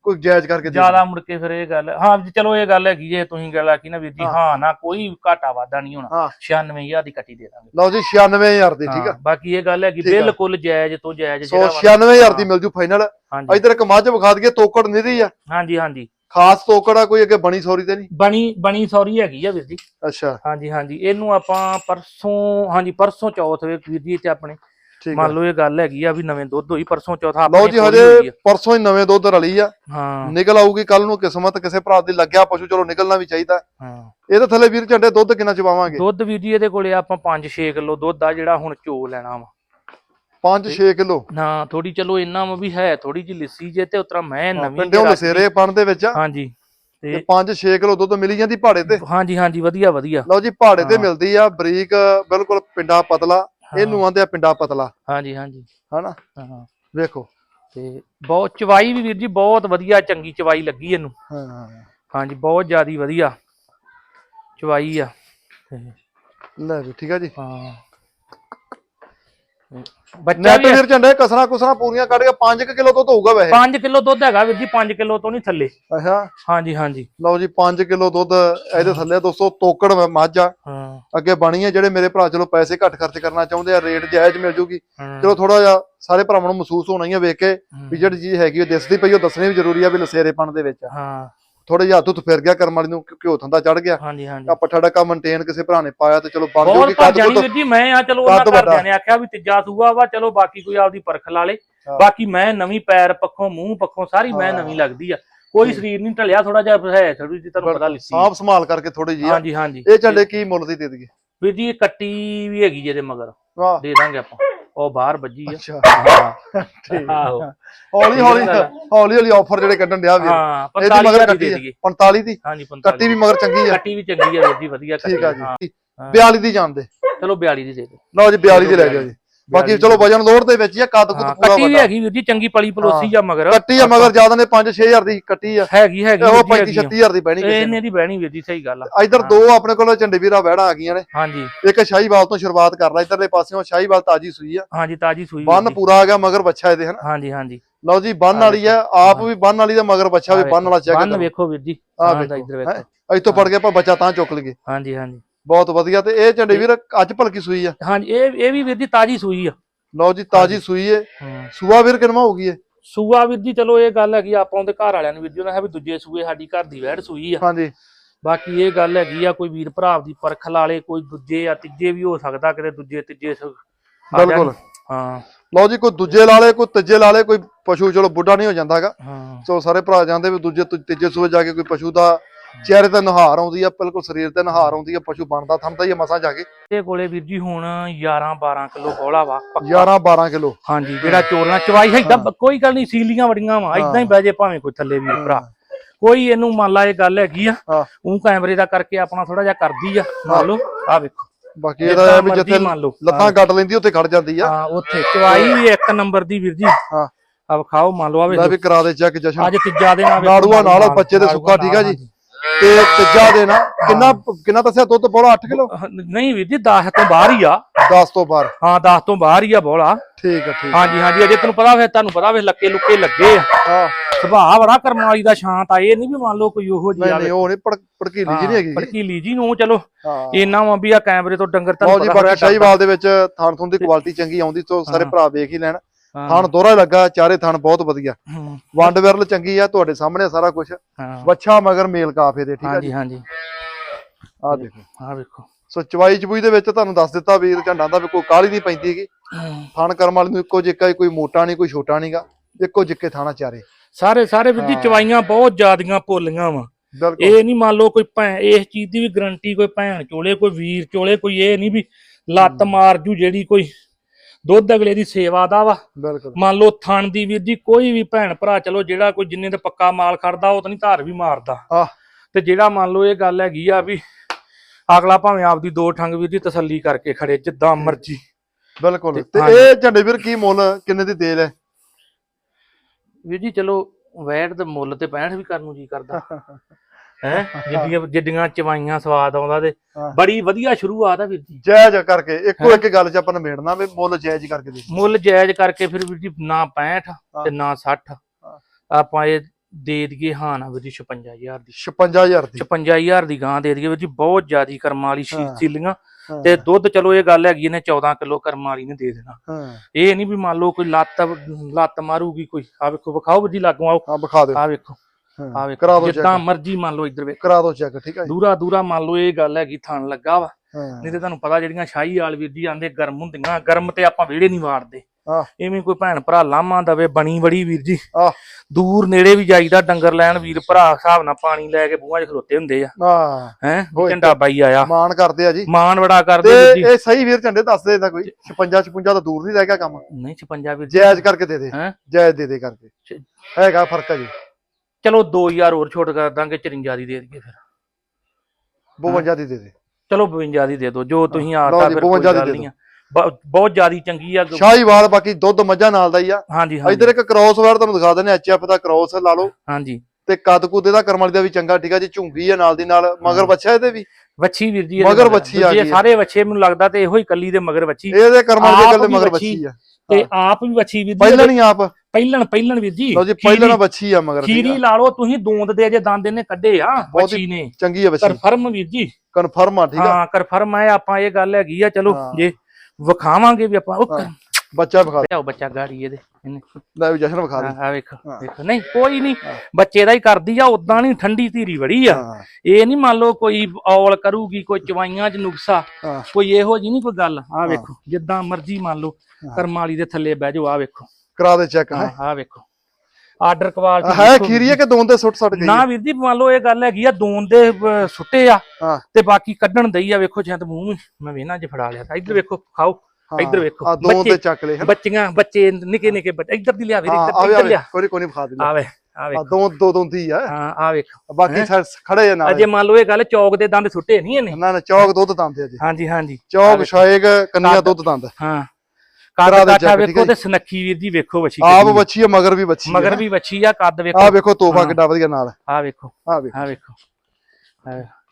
ਕੋਈ ਜਾਇਜ਼ ਕਰਕੇ ਦੇ ਜ਼ਿਆਦਾ ਮੁੜ ਕੇ ਫਿਰ ਇਹ ਗੱਲ ਹਾਂ ਜੀ ਚਲੋ ਇਹ ਗੱਲ ਹੈਗੀ ਜੇ ਤੁਸੀਂ ਗੱਲ ਆਖੀ ਨਾ ਵੀਰ ਜੀ ਹਾਂ। ਨਾ ਕੋਈ ਘਾਟਾ ਵਾਧਾ ਨਹੀਂ ਹੋਣਾ। ਹਾਂ। 96000 ਦੀ ਕੱਟੀ ਦੇ ਦਾਂਗੇ। ਲਓ ਜੀ 96000 ਦੀ ਠੀਕ ਆ। ਹਾਂ, ਬਾਕੀ ਇਹ ਗੱਲ ਹੈਗੀ ਠੀਕ ਆ। ਬਿਲਕੁਲ ਜਾਇਜ਼ ਤੋਂ ਜਾਇਜ਼ ਸੋ ਵਾ- 96000 ਦੀ ਮਿਲ ਜੂ ਫਾਈਨਲ। ਹਾਂਜੀ। ਇਧਰ ਇੱਕ ਮੱਝ ਵਿਖਾ ਦਈਏ ਤੋਕੜ ਨਿਧੀ ਆ। ਹਾਂਜੀ ਹਾਂਜੀ। ਖਾਸ ਤੋਕੜ ਆ ਕੋਈ ਅੱਗੇ ਬਣੀ ਸੌਰੀ ਤੇ ਨਹੀਂ? ਬਣੀ ਬਣੀ ਸੌਰੀ ਹੈਗੀ ਆ ਵੀਰ ਜੀ। ਅੱਛਾ। ਹਾਂਜੀ ਹਾਂਜੀ। ਇਹਨੂੰ ਆਪਾਂ ਪਰਸੋਂ ਹਾਂਜੀ ਪਰਸੋਂ ਚੌਥ ਵੇ ਵੀਰ ਜੀ ਇੱਥੇ ਆਪਣੇ ਮੰਨ ਲਓ ਇਹ ਗੱਲ ਹੈਗੀ ਆ ਵੀ ਨਵੇਂ ਦੁੱਧ ਹੋਈ ਪਰਸੋਂ ਚੌਥਾ ਲਓ ਜੀ ਹੀ ਹਜੇ। ਪਰਸੋਂ ਹੀ ਨਵੇਂ ਦੁੱਧ ਰਲੀ ਆ। ਹਾਂ। ਨਿਕਲ ਆਊਗੀ ਕੱਲ ਨੂੰ ਕਿਸਮਤ ਕਿਸੇ ਭਰਾ ਦੀ ਲੱਗਿਆ ਪਸ਼ੂ ਚਲੋ ਨਿਕਲਣਾ ਵੀ ਚਾਹੀਦਾ। ਹਾਂ। ਇਹਦੇ ਥੱਲੇ ਵੀਰ ਝੰਡੇ ਦੁੱਧ ਕਿੰਨਾ ਚਵਾਵਾਂਗੇ ਦੁੱਧ ਵੀਰ ਜੀ ਇਹਦੇ ਕੋਲੇ ਆਪਾਂ 5-6 ਕਿਲੋ ਦੁੱਧ ਆ ਜਿਹੜਾ ਹੁਣ ਚੋ ਲੈਣਾ ਵਾ। 5-6 ਕਿਲੋ? ਨਾ ਥੋੜੀ ਚਲੋ ਇੰਨਾ ਵਾ ਵੀ ਹੈ ਥੋੜੀ ਜਿਹੀ ਲਿੱਸੀ ਜੇ ਤੇ ਉਤਰਾ ਮੈਂ ਨਵੀਂ ਪਿੰਡੋਂ ਜੇ ਲਸੇਰੇ ਪਣ ਦੇ ਵਿੱਚ ਹਾਂਜੀ। ਤੇ ਤੇ 5-6 ਕਿਲੋ ਦੁੱਧ ਮਿਲੀ ਜਾਂਦੀ ਪਹਾੜੇ ਤੇ? ਹਾਂਜੀ ਹਾਂਜੀ ਵਧੀਆ ਵਧੀਆ। ਲਓ ਜੀ ਪਹਾੜੇ ਤੇ ਹਾਂ। ਮਿਲਦੀ ਆ ਬਰੀਕ ਬਿਲਕੁਲ ਪਿੰਡਾ ਪਤਲਾ। ਇਹਨੂੰ ਆਂਦੇ ਆ ਪਿੰਡਾ ਪਤਲਾ। ਹਾਂਜੀ ਹਾਂਜੀ। ਹਨਾ? ਹਾਂ ਵੇਖੋ। ਤੇ ਬਹੁਤ ਚਵਾਈ ਵੀ ਵੀਰ ਜੀ ਬਹੁਤ ਵਧੀਆ ਚੰਗੀ ਚਵਾਈ ਲੱਗੀ ਇਹਨੂੰ। ਹਾਂ ਹਾਂਜੀ ਬਹੁਤ ਜ਼ਿਆਦੀ ਵਧੀਆ। ਚਵਾਈ ਆ। ਲੈ ਵੀ ਠੀਕ ਆ ਜੀ। ਹਾਂ। ਬੱਚਾ ਨੈਟ ਵੀ ਵੀਰ ਝੰਡੇ ਕਸਰਾ ਕੁਸਰਾ ਪੂਰੀਆਂ ਕੱਢ ਕੇ 5 ਕਿਲੋ ਦੁੱਧ ਹੋਊਗਾ ਵੈਸੇ। 5 ਕਿਲੋ ਦੁੱਧ ਹੈਗਾ ਵੀਰ ਜੀ 5 ਕਿਲੋ ਤੋਂ ਨਹੀਂ ਥੱਲੇ। ਅੱਛਾ। ਹਾਂਜੀ ਹਾਂਜੀ। ਲਓ ਜੀ 5 ਕਿਲੋ ਦੁੱਧ ਇਹਦੇ ਥੱਲੇ ਦੋਸਤੋ ਤੋਕੜ ਮੱਝ ਆ। ਹਾਂ। ਅੱਗੇ ਬਣੀ ਆ ਜਿਹੜੇ ਮੇਰੇ ਭਰਾ ਚਲੋ ਪੈਸੇ ਘੱਟ ਖਰਚ ਕਰਨਾ ਚਾਹੁੰਦੇ ਆ ਰੇਟ ਜਾਇਜ਼ ਮਿਲ ਜੂਗੀ। ਹਾਂ, ਚਲੋ ਥੋੜਾ ਜਿਹਾ ਸਾਰੇ ਭਰਾਵਾਂ ਨੂੰ ਮਹਿਸੂਸ ਹੋਣਾ ਹੀ ਆ ਵੇਖ ਕੇ ਵੀ ਜਿਹੜੀ ਚੀਜ਼ ਹੈਗੀ ਉਹ ਦਿਸਦੀ ਪਈ ਉਹ ਦੱਸਣੀ ਵੀ ਜ਼ਰੂਰੀ ਆ ਵੀ ਲਸੇਰੇਪਣ ਦੇ ਵਿੱਚ ਹਾਂ। ਥੋੜੇ ਜਿਹਾ ਹੱਥ ਉੱਤ ਫਿਰ ਗਿਆ ਕਰਮ ਵਾਲੀ ਨੂੰ ਕਿ ਘਿਓ ਥੰਦਾ ਚੜ ਗਿਆ। ਹਾਂਜੀ ਹਾਂਜੀ। ਆ ਪੱਠਾ ਡੱਕਾ ਮੇਨਟੇਨ ਕਿਸੇ ਭਰਾ ਨੇ ਪਾਇਆ ਤੇ ਚਲੋ ਬਣ ਬਹੁਤ ਜੂਗੀ ਕੱਦ ਜਾਨੀ ਵੀਰ ਜੀ ਮੈਂ ਆ ਚਲੋ ਉਹਨਾਂ ਕੱਦ ਵੱਡਾ। ਘਰਦਿਆਂ ਨੇ ਆਖਿਆ ਵੀ ਤੀਜਾ ਸੂਆ ਵਾ ਚਲੋ ਬਾਕੀ ਕੋਈ ਆਪਦੀ ਪਰਖ ਲਾ ਲੇ। ਹਾਂ। ਬਾਕੀ ਮੈਂ ਨਵੀਂ ਪੈਰ ਪੱਖੋਂ ਮੂੰਹ ਪੱਖੋਂ ਸਾਰੀ ਮੈਂ ਹਾਂ। ਨਵੀਂ ਲੱਗਦੀ ਆ। ਕੋਈ ਸਰੀਰ ਨਹੀਂ ਢਲਿਆ ਥੋੜਾ ਜਿਹਾ ਹੈ ਥੋੜੀ ਜਿਹੀ ਤੁਹਾਨੂੰ ਪਤਾ ਲਿੱਸੀ। ਸਾਫ਼ ਸੰਭਾਲ ਕਰਕੇ ਥੋੜੀ ਜੀ ਹਾਂਜੀ ਹਾਂਜੀ। ਇਹ ਝੰਡੇ ਕੀ ਮੁੱਲ ਦੀ ਦੇ ਦਈਏ? ਵੀਰ ਜੀ ਇਹ ਕੱਟੀ ਵੀ ਹੈਗੀ ਜਿਹਦੇ ਮਗਰ। ਵਾਹ। ਦੇ ਦਾਂਗੇ ਆਪਾਂ। ਉਹ ਬਾਹਰ ਵੱਜੀ ਆ। ਅੱਛਾ। ਹਾਂ। ਠੀਕ ਆਹੋ। ਹੌਲੀ ਹੌਲੀ। ਹੌਲੀ ਹੌਲੀ ਆਫਰ ਜਿਹੜੇ ਕੱਢਣ ਡਿਆ ਵੀਰ ਹਾਂ ਇਹਦੀ 45 ਮਗਰ ਦੀ ਦੇ ਦਈਏ 45 ਦੀ। ਹਾਂਜੀ 45 ਕੱਟੀ ਵੀ ਮਗਰ ਚੰਗੀ ਆ। ਕੱਟੀ ਵੀ ਚੰਗੀ ਆ ਵੀਰ ਜੀ ਵਧੀਆ ਠੀਕ ਆ। ਜੀ। ਹਾਂ। 42 ਦੀ ਜਾਣਦੇ ਚਲੋ 42 ਦੀ ਦੇ ਦਿਓ। ਲਓ ਜੀ 42 ਦੀ ਲੈ ਜਾਓ ਜੀ। ਬਾਕੀ 42 ਚਲੋ ਵਜਨ ਲੋਡ ਦੇ ਵਿੱਚ ਹੀ ਆ ਕੱਦ ਪੂਰਾ ਕੱਟੀ ਵੀ ਵੱਡਾ। ਹੈਗੀ ਵੀਰ ਜੀ ਚੰਗੀ ਪਲੀ ਪਲੋਸੀ ਆ ਮਗਰ। ਕੱਟੀ ਆ ਮਗਰ ਜ਼ਿਆਦਾ ਨੇ 5-6000 ਦੀ ਕੱਟੀ ਆ। ਹੈਗੀ ਹੈਗੀ ਉਹ ਵੀਰ ਜੀ, 35 ਹੈਗੀ ਆ। 36000 ਦੀ ਬਹਿਣੀ ਕਿਸੇ ਇਹਨੇ ਦੀ ਬਹਿਣੀ ਵੀਰ ਜੀ ਸਹੀ ਗੱਲ ਆ। ਇਧਰ ਦੋ ਆਪਣੇ ਕੋਲ ਝੰਡੇ ਵੀਰਾ ਵਹਿੜਾ ਆ ਗਈਆਂ ਨੇ। ਹਾਂਜੀ। ਇੱਕ ਸ਼ਾਹੀਵਾਲ ਤੋਂ ਸ਼ੁਰੂਆਤ ਕਰ ਲਾ ਇਧਰਲੇ ਪਾਸਿਓਂ ਸ਼ਾਹੀਵਾਲ ਤਾਜੀ ਸੂਈ ਆ। ਹਾਂਜੀ ਤਾਜੀ ਸੂਈ ਬੰਨ ਜੀ। ਪੂਰਾ ਆ ਗਿਆ ਮਗਰ ਬੱਚਾ ਇਹਦੇ ਹਨਾ? ਹਾਂਜੀ ਹਾਂਜੀ। ਲਓ ਜੀ ਬੰਨ ਵਾਲੀ ਆ ਆਪ ਵੀ ਬੰਨ ਵਾਲੀ ਦਾ ਮਗਰ ਬੱਚਾ ਵੀ ਬੰਨ ਵਾਲਾ ਚੈੱਕ ਬੰਨ ਵੇਖੋ ਵੀਰ ਜੀ ਆ ਇੱਧਰ? ਵੇਖੋ। ਇੱਥੋਂ ਪੜ ਕੇ ਆਪਾਂ ਬੱਚਾ ਤਾਂ ਚੁੱਕ ਲਈਏ। ਹਾਂਜੀ ਹਾਂਜੀ। ਬਹੁਤ ਵਧੀਆ ਤੇ ਇਹ ਝੰਡੇ ਵੀਰ ਅੱਜ ਭਲਕੀ ਸੂਈ ਆ। ਹਾਂਜੀ ਇਹ ਇਹ ਵੀ ਵੀਰ ਜੀ ਤਾਜੀ ਸੂਈ ਆ। ਲਓ ਜੀ ਤਾਜੀ ਸੂਈ ਏ। ਹਾਂ। ਸੂਆ ਵੀਰ ਕਿਨਵਾ ਹੋਊਗੀ ਇਹ ਸੂਆ ਵੀਰ ਜੀ ਚਲੋ ਇਹ ਗੱਲ ਹੈਗੀ ਆਪਾਂ ਉਹਦੇ ਘਰ ਵਾਲਿਆਂ ਨੂੰ ਵੀਰ ਜੀ ਉਹਨਾਂ ਕਿਹਾ ਵੀ ਦੂਜੇ ਸੂਏ ਸਾਡੀ ਘਰ ਦੀ ਵਹਿੜ ਸੂਈ ਆ। ਹਾਂਜੀ। ਬਾਕੀ ਇਹ ਗੱਲ ਹੈਗੀ ਆ ਕੋਈ ਵੀਰ ਭਰਾ ਦੀ ਪਰਖ ਲਾ ਲੇ ਕੋਈ ਦੂਜੇ ਆ ਤੀਜੇ ਵੀ ਹੋ ਸਕਦਾ ਕਿਤੇ ਦੂਜੇ ਤੀਜੇ। ਬਿਲਕੁਲ। ਹਾਂ। ਲਓ ਜੀ ਕੋਈ ਦੂਜੇ ਲਾਲੇ ਕੋਈ ਤੀਜੇ ਲਾਲੇ ਕੋਈ ਪਸ਼ੂ ਚਲੋ ਬੁੱਢਾ ਨਹੀਂ ਹੋ ਜਾਂਦਾਗਾ ਹਾਂ। ਸੋ ਸਾਰੇ ਭਰਾ ਜਾਂਦੇ ਵੀ ਦੂਜੇ ਤੀਜੇ ਸੂਏ ਜਾ ਕੇ ਕੋਈ ਪਸ਼ੂ ਦਾ ਚਿਹਰੇ ਤੇ ਨਹਾਰ ਆਉਂਦੀ ਆ ਬਿਲਕੁਲ ਸਰੀਰ ਤੇ ਨਹਾਰ ਆਉਂਦੀ ਆ ਪਸ਼ੂ ਬਣਦਾ ਥੰਦਾ ਹੀ ਮਸਾਂ ਜਾ ਕੇ। ਇਹ ਕੋਲੇ ਵੀਰ ਜੀ ਹੁਣ 11 12 ਕਿਲੋ ਬੋਲਾ ਵਾ ਪੱਕਾ। 11 12 ਕਿਲੋ। ਹਾਂਜੀ ਜਿਹੜਾ ਚੋਰਨਾ ਚਵਾਈ ਹੈ ਇਦਾਂ ਕੋਈ ਗੱਲ ਨਹੀਂ ਸੀਲੀਆਂ ਵੜੀਆਂ ਵਾ ਇਦਾਂ ਹੀ ਬਹਿ ਜੇ ਭਾਵੇਂ ਕੋਈ ਥੱਲੇ ਵੀਰ ਭਰਾ। ਕੋਈ ਇਹਨੂੰ ਮੰਨ ਲਾ ਇਹ ਗੱਲ ਹੈਗੀ ਆ ਉਹ ਕੈਮਰੇ ਦਾ ਕਰਕੇ ਆਪਣਾ ਥੋੜਾ ਜਿਹਾ ਕਰਦੀ ਆ ਮੰਨ ਲਓ ਆ ਵੇਖੋ। ਬਾਕੀ ਇਹਦਾ ਵੀ ਜਿੱਥੇ ਲੱਤਾਂ ਕੱਟ ਲੈਂਦੀ ਉੱਥੇ ਖੜ ਜਾਂਦੀ ਆ। ਹਾਂ ਉੱਥੇ। ਚਵਾਈ ਵੀ ਇੱਕ ਨੰਬਰ ਦੀ ਵੀਰ ਜੀ। ਹਾਂ। ਆ ਵਿਖਾਓ ਮੰਨ ਲਓ ਆ ਲੈ ਵੀ ਕਰਾ ਦੇ ਚੈੱਕ ਜਸ਼ਨ। ਅੱਜ ਤੀਜਾ ਦਿਨ ਨਾੜੂਆ ਨਾਲ ਬੱਚੇ ਦੇ ਸੁੱਕਾ ਠੀਕ ਆ ਜੀ। ਤੇ ਤੀਜਾ ਦਿਨ ਆ ਕਿੰਨਾ ਕਿੰਨਾ ਦੱਸਿਆ ਦੁੱਧ ਬੋਲਾ 8 ਕਿਲੋ? ਨਹੀਂ ਵੀਰ ਜੀ 10 ਤੋਂ ਬਾਹਰ ਹੀ ਆ। 10 ਤੋਂ ਬਾਹਰ। ਹਾਂ 10 ਤੋਂ ਬਾਹਰ ਹੀ ਆ ਬੋਲਾ। ਠੀਕ ਆ ਠੀਕ ਹਾਂਜੀ ਹਾਂਜੀ ਅਜੇ ਤੈਨੂੰ ਪਤਾ ਫਿਰ ਤੁਹਾਨੂੰ ਪਤਾ ਵੇ ਲੱਕੇ ਲੁੱਕੇ ਲੱਗੇ ਆ। ਹਾਂ। ਸੁਭਾਅ ਬੜਾ ਕਰਮ ਵਾਲੀ ਦਾ ਸ਼ਾਂਤ ਆ ਇਹ ਨਹੀਂ ਵੀ ਮੰਨ ਲਓ ਕੋਈ ਉਹੋ ਜਿਹੀ ਨਹੀਂ ਉਹ ਨਹੀਂ ਭੜਕੀਲੀ ਜੀ ਨਹੀਂ ਹੈਗੀ। ਭੜਕੀਲੀ ਜੀ ਨੂੰ ਚਲੋ ਇੰਨਾ ਵਾ ਵੀ ਆ ਕੈਮਰੇ ਤੋਂ ਡੰਗਰ ਲਓ ਤੁਹਾਨੂੰ ਜੀ ਬਾਕੀ ਸ਼ਾਹੀਵਾਲ ਦੇ ਵਿੱਚ ਥਣ ਥੁਣ ਦੀ ਕੁਆਲਿਟੀ ਚੰਗੀ ਆਉਂਦੀ ਤੋਂ ਸਾਰੇ। ਭਰਾ ਵੇਖ ਹੀ ਲੈਣ। ਥਣ ਦੋਹਰਾ ਲੱਗਾ ਚਾਰੇ ਥਣ ਬਹੁਤ ਵਧੀਆ। ਵੰਡ ਵਿਰਲ ਚੰਗੀ ਆ ਤੁਹਾਡੇ ਸਾਹਮਣੇ ਸਾਰਾ ਕੁਝ ਬੱਚਾ ਮਗਰ ਮੇਲ ਕਾਫੇ ਦੇ ਠੀਕ ਆ ਜੀ? ਹਾਂਜੀ। ਆ ਦੇਖੋ। ਆ ਵੇਖੋ। ਸੋ ਚਵਾਈ ਚਬੂਈ ਦੇ ਵਿੱਚ ਤੁਹਾਨੂੰ ਦੱਸ ਦਿੱਤਾ ਵੀਰ ਝੰਡਾਂ ਦਾ ਵੀ ਕੋਈ ਕਾਲੀ ਨਹੀਂ ਪੈਂਦੀ ਹੈਗੀ। ਥਣ ਕਰਮ ਵਾਲੀ ਨੂੰ ਇੱਕੋ ਜਿੱਕਾ ਹੀ ਕੋਈ ਮੋਟਾ ਨਹੀਂ ਕੋਈ ਛੋਟਾ ਨਹੀਂਗਾ ਇੱਕੋ ਜਿੱਕੇ ਥਾਣਾ ਚਾਰੇ। ਸਾਰੇ ਸਾਰੇ ਹਾਂ। ਚਵਾਈਆਂ ਬਹੁਤ ਜ਼ਿਆਦੀਆਂ ਭੋਲੀਆਂ ਵਾ। ਇਹ ਨਹੀਂ ਮੰਨ ਲਓ ਕੋਈ ਭੈਣ ਇਸ ਚੀਜ਼ ਦੀ ਵੀ ਗਰੰਟੀ ਕੋਈ ਭੈਣ ਚੋਲੇ ਕੋਈ ਵੀਰ ਚੋਲੇ ਕੋਈ ਇਹ ਨਹੀਂ ਵੀ ਲੱਤ ਮਾਰ ਜੂ ਜਿਹੜੀ ਕੋਈ ਦੁੱਧ ਅਗਲੇ ਦੀ ਸੇਵਾ ਦਾ ਵਾ। ਬਿਲਕੁਲ। ਮੰਨ ਲਓ ਥਣ ਦੀ ਵੀਰ ਜੀ ਕੋਈ ਵੀ ਭੈਣ ਭਰਾ ਚਲੋ ਜਿਹੜਾ ਕੋਈ ਜਿੰਨੇ ਤੇ ਪੱਕਾ ਮਾਲ ਖੜਦਾ ਉਹ ਤਾਂ ਨਹੀਂ ਧਾਰ ਵੀ ਮਾਰਦਾ। ਆਹ। ਤੇ ਜਿਹੜਾ ਮੰਨ ਲਓ ਇਹ ਗੱਲ ਹੈਗੀ ਆ ਵੀ ਅਗਲਾ ਭਾਵੇਂ ਆਪਦੀ ਦੋ ਠੰਗ ਵੀਰ ਦੀ ਤਸੱਲੀ ਕਰਕੇ ਖੜੇ ਜਿੱਦਾਂ ਮਰਜ਼ੀ। ਬਿਲਕੁਲ। ਤੇ। ਇਹ ਝੰਡੇ ਵੀਰ ਕੀ ਮੁੱਲ ਕਿੰਨੇ ਦੀ ਦੇਲ ਹੈ? ਵੀਰ ਜੀ ਚਲੋ ਵੈਟ ਦੇ ਮੁੱਲ ਤੇ 65 ਵੀ ਕਰਨ ਨੂੰ ਜੀ ਕਰਦਾ। ਹੈ? ਜਿੱਡੀਆਂ ਜਿੱਡੀਆਂ ਚਵਾਈਆਂ ਸਵਾਦ ਆਉਂਦਾ ਤੇ ਹਾਂ। ਬੜੀ ਵਧੀਆ ਸ਼ੁਰੂਆਤ ਆ ਵੀਰ ਜੀ। ਜਾਇਜ਼ ਕਰਕੇ ਇੱਕੋ ਇੱਕ ਗੱਲ ਚ ਆਪਾਂ ਨਿਬੇੜਨਾ ਵੀ ਮੁੱਲ ਜਾਇਜ਼ ਹੀ ਕਰਕੇ ਦੇ ਮੁੱਲ ਜਾਇਜ਼ ਕਰਕੇ ਫਿਰ ਵੀਰ ਜੀ ਨਾ 65 ਹਾਂ। ਤੇ ਨਾ 60 ਹਾਂ। ਆਪਾਂ ਇਹ ਦੇ ਦਈਏ ਹਾਂ ਨਾ ਵੀਰ ਜੀ 56000 ਦੀ। 56000 ਦੀ। 56000 ਦੀ ਗਾਂ ਦੇ ਦਈਏ ਵੀਰ ਜੀ ਬਹੁਤ ਜ਼ਿਆਦੀ ਕਰਮਾਂ ਵਾਲੀ ਹਾਂ। ਸੀਲੀਆਂ। ਹਾਂ, ਤੇ ਦੁੱਧ ਚਲੋ ਇਹ ਗੱਲ ਹੈਗੀ ਇਹਨੇ 14 ਕਿਲੋ ਕਰਮਾਂ ਵਾਲੀ ਨੇ ਦੇ ਦੇਣਾ। ਹਾਂ। ਇਹ ਨਹੀਂ ਵੀ ਮੰਨ ਲਓ ਕੋਈ ਲੱਤ ਲੱਤ ਮਾਰੂਗੀ ਕੋਈ। ਆ ਵੇਖੋ ਵਿਖਾਓ ਵੀਰ ਜੀ ਲਾਗੋਂ ਆਓ। ਹਾਂ ਵਿਖਾ ਦਿਓ। ਆ ਵੇਖੋ। ਆ ਵੇਖੋ ਜਿੱਦਾਂ ਮਰਜ਼ੀ ਮੰਨ ਲਓ ਇੱਧਰ ਵੇਖੋ। ਕਰਾ ਦਿਓ ਚੈੱਕ ਠੀਕ ਹੈ ਜੀ। ਦੂਰਾ ਦੂਰਾ ਮੰਨ ਲਓ ਇਹ ਗੱਲ ਹੈਗੀ ਥਣ ਲੱਗਾ ਵਾ। ਹਾਂ। ਨਹੀਂ ਤੇ ਤੁਹਾਨੂੰ ਪਤਾ ਜਿਹੜੀਆਂ ਸ਼ਾਹੀ ਵਾਲ ਵੀਰ ਜੀ ਆਂਦੇ ਗਰਮ ਹੁੰਦੀਆਂ ਗਰਮ ਤੇ ਆਪਾਂ ਵਿਹੜੇ ਨਹੀਂ ਵਾੜਦੇ। ਆਹ। ਐਵੇਂ ਕੋਈ ਭੈਣ ਭਰਾ ਲਾਮਾ ਦਵੇ ਬਣੀ ਬੜੀ ਵੀਰ ਜੀ। ਆਹ। ਦੂਰ ਨੇੜੇ ਵੀ ਜਾਈਦਾ ਡੰਗਰ ਲੈਣ ਵੀਰ ਭਰਾ ਹਿਸਾਬ ਨਾਲ ਪਾਣੀ ਲੈ ਕੇ ਬੂਹਾਂ 'ਚ ਖਲੋਤੇ ਹੁੰਦੇ ਆ। ਹਾਂ ਹੈ ਹੋਏ ਝੰਡਾ ਬਾਈ ਆਇਆ। ਮਾਨ ਕਰਦੇ ਆ ਜੀ। ਮਾਨ ਬੜਾ ਤੇ ਕਰਦੇ ਵੀਰ ਜੀ। ਇਹ ਸਹੀ ਵੀਰ ਝੰਡੇ ਦੱਸ ਦੇ ਇਹਦਾ ਕੋਈ। 56 56 ਤਾਂ ਦੂਰ ਨਹੀਂ ਰਹਿ ਗਿਆ ਕੰਮ। ਨਹੀਂ 56 ਵੀਰ ਜੀ। ਜਾਇਜ਼ ਕਰਕੇ ਦੇ ਦੇ। ਹੈਂ? ਜਾਇਜ਼ ਦੇ ਦੇ ਕਰਕੇ। ਹੈਗਾ ਫ਼ਰਕ ਹੈ ਜੀ। ਚਲੋ 2000 ਹੋਰ ਛੋਟ ਕਰ ਦਾਂਗੇ 54 ਦੀ ਦੇ ਦਈਏ ਫਿਰ। 52 ਦੀ ਦੇ ਦੇ। ਚਲੋ 52 ਦੀ ਦੇ ਦਿਓ ਜੋ ਤੁਸੀਂ ਜੀ, ਫਿਰ ਕੋਈ 52 ਦੀ ਦੇ। ਬ- ਬਹੁਤ ਜ਼ਿਆਦੀ ਚੰਗੀ ਆ। ਸ਼ਾਹੀਵਾਲ ਬਾਕੀ ਦੁੱਧ ਮੱਝਾਂ ਨਾਲ ਦਾ ਹੀ ਆ। ਹਾਂਜੀ ਹਾਂਜੀ। ਇੱਧਰ ਇੱਕ ਕ੍ਰੋਸ ਵਾਰ ਤੁਹਾਨੂੰ ਦਿਖਾ ਦਿੰਦੇ ਐਚਐਫ ਦਾ ਕ੍ਰੋਸ ਲਾ ਲਓ। ਹਾਂਜੀ। ਤੇ ਕੱਦ ਕੁੱਦ ਇਹਦਾ ਕਰਮਲ ਦਾ ਵੀ ਚੰਗਾ ਠੀਕ ਆ ਜੀ ਝੁੰਗੀ ਆ ਨਾਲ ਦੀ ਨਾਲ। ਮਗਰ ਬੱਚਾ ਇਹਦੇ ਵੀ? ਵੱਛੀ ਵੀਰ ਜੀ ਮਗਰ ਵੱਛੀ ਆ ਗਈ। ਸਾਰੇ ਵੱਛੇ ਮੈਨੂੰ ਲੱਗਦਾ ਤੇ ਇਹੋ ਹੀ ਕੱਲੀ ਦੇ ਮਗਰ ਵੱਛੀ। ਇਹਦੇ ਕਰਮਲ ਦੇ ਦੇ ਵੀ ਮਗਰ ਵੱਛੀ ਬੱਚੀ ਆ। ਤੇ ਆਪ ਵੀ ਵੱਛੀ ਵੀਰ ਜੀ ਪਹਿਲਾਂ ਨਹੀਂ ਆਪ ਪਹਿਲਣ ਪਹਿਲਣ ਵੀਰ ਜੀ ਲਓ ਜੀ ਖੀਰੀ- ਪਹਿਲਾਂ ਬੱਚੀ ਆ ਮਗਰ ਖੀਰੀ ਆ। ਲਾ ਲਓ ਤੁਸੀਂ ਦੂੰਦ ਦੇ ਜੇ ਦੰਦ ਇਹਨੇ ਕੱਢੇ ਆ ਹੀ ਵੱਛੀ ਨੇ ਚੰਗੀ ਆ ਬੱਚੀ ਕਨਫਰਮ ਵੀਰ ਜੀ ਕਨਫਰਮ ਆ ਠੀਕ ਆ ਹਾਂ ਕਨਫਰਮ ਹੈ ਆਪਾਂ ਇਹ ਗੱਲ ਹੈਗੀ ਆ ਚਲੋ ਹਾਂ। ਜੇ ਵਿਖਾਵਾਂਗੇ ਵੀ ਆਪਾਂ ਉਹ ਹਾਂ। ਬੱਚਾ ਵਿਖਾ ਲਿਆਓ ਬੱਚਾ ਗਾੜੀ ਇਹਦੇ ਇਹਨੇ। ਲੈ ਵੀ ਜਸ਼ਨ ਵਿਖਾ ਦੇ। ਆ ਵੇਖੋ। ਵੇਖੋ। ਨਹੀਂ ਕੋਈ ਨਹੀਂ। ਬੱਚੇ ਦਾ ਹੀ ਕਰਦੀ ਆ ਉਦਾਂ ਨਹੀਂ ਠੰਡੀ ਧੀਰੀ ਬੜੀ ਆ। ਇਹ ਨਹੀਂ ਮੰਨ ਲਓ ਕੋਈ ਔਲ ਕਰੂਗੀ ਕੋਈ ਚਵਾਈਆਂ 'ਚ ਨੁਕਸਾ ਕੋਈ ਇਹੋ ਜੀ ਨਹੀਂ ਕੋਈ ਗੱਲ। ਆ ਵੇਖੋ ਜਿੱਦਾਂ ਮਰਜ਼ੀ ਮੰਨ ਲਓ। ਕਰਮਾਲੀ ਦੇ ਥੱਲੇ ਬਹਿ ਜਾਓ ਆ ਵੇਖੋ। ਕਰਾ ਦੇ ਚੈੱਕ ਹਾਂ ਆ ਵੇਖੋ। ਆਰਡਰ ਕੁਆਲਿਟੀ ਹੈ ਖੀਰੀ ਹੈ ਕਿ ਦੋਨ ਤੇ ਸੁੱਟ ਸੁੱਟ ਗਈ ਨਾ ਵੀਰ ਜੀ ਮੰਨ ਲਓ ਇਹ ਗੱਲ ਹੈਗੀ ਆ ਦੋਨ ਦੇ ਸੁੱਟੇ ਆ। ਤੇ ਬਾਕੀ ਕੱਢਣ ਦਈ ਆ ਵੇਖੋ ਜਾਂ ਤਾਂ ਮੂੰਹ ਮੈਂ ਵੇਨਾ ਚ ਫੜਾ ਲਿਆ ਇੱਧਰ ਵੇਖੋ ਖਾਓ। ਇੱਧਰ ਵੇਖੋ ਬੱਚੇ ਤੇ ਚੱਕ ਲੈ ਬੱਚੀਆਂ ਬੱਚੇ ਨਿੱਕੇ ਨਿੱਕੇ ਬੱਚੇ ਇੱਧਰ ਦੀ ਲਿਆ ਵੀਰ ਇੱਧਰ ਲਿਆ। ਕੋਈ ਕੋਈ ਨਹੀਂ ਵਿਖਾ ਦੇ ਆਵੇ ਆ ਆ ਵੇਖੋ ਦੋ ਦੋ ਦੋਂਦੀ ਆ। ਹਾਂ ਆ ਵੇਖੋ ਬਾਕੀ ਸਾਰੇ ਖੜੇ ਆ ਨਾਲ। ਅਜੇ ਮੰਨ ਲਓ ਇਹ ਗੱਲ ਚੌਕ ਦੇ ਦੰਦ ਸੁੱਟੇ ਨਹੀਂ ਇਹਨੇ। ਨਾ ਨਾ ਚੌਕ ਦੁੱਧ ਦੰਦ ਆ ਜੀ ਹਾਂਜੀ ਹਾਂਜੀ। ਚੌਕ ਵੇਖੋ। ਸ਼ਾਇਕ ਕੰਨੀਆ। ਦੁੱਧ ਦੰਦ। ਹਾਂ। ਕਰਾ ਦੇ ਠੀਕ ਵੇਖੋ ਤੇ ਸਨੱਖੀ ਵੀਰ ਜੀ ਵੇਖੋ ਵਛੀ ਆਪ। ਬੱਚੀ ਆ ਮਗਰ ਵੀ ਬੱਚੀ ਮਗਰ ਵੀ ਵੱਛੀ ਆ ਕੱਦ ਆ ਵੇਖੋ ਵੇਖੋ ਤੋਹਫਾ। ਕਿੱਡਾ ਵਧੀਆ ਨਾਲ। ਆ ਵੇਖੋ। ਆ ਵੇਖ। ਆ ਵੇਖੋ।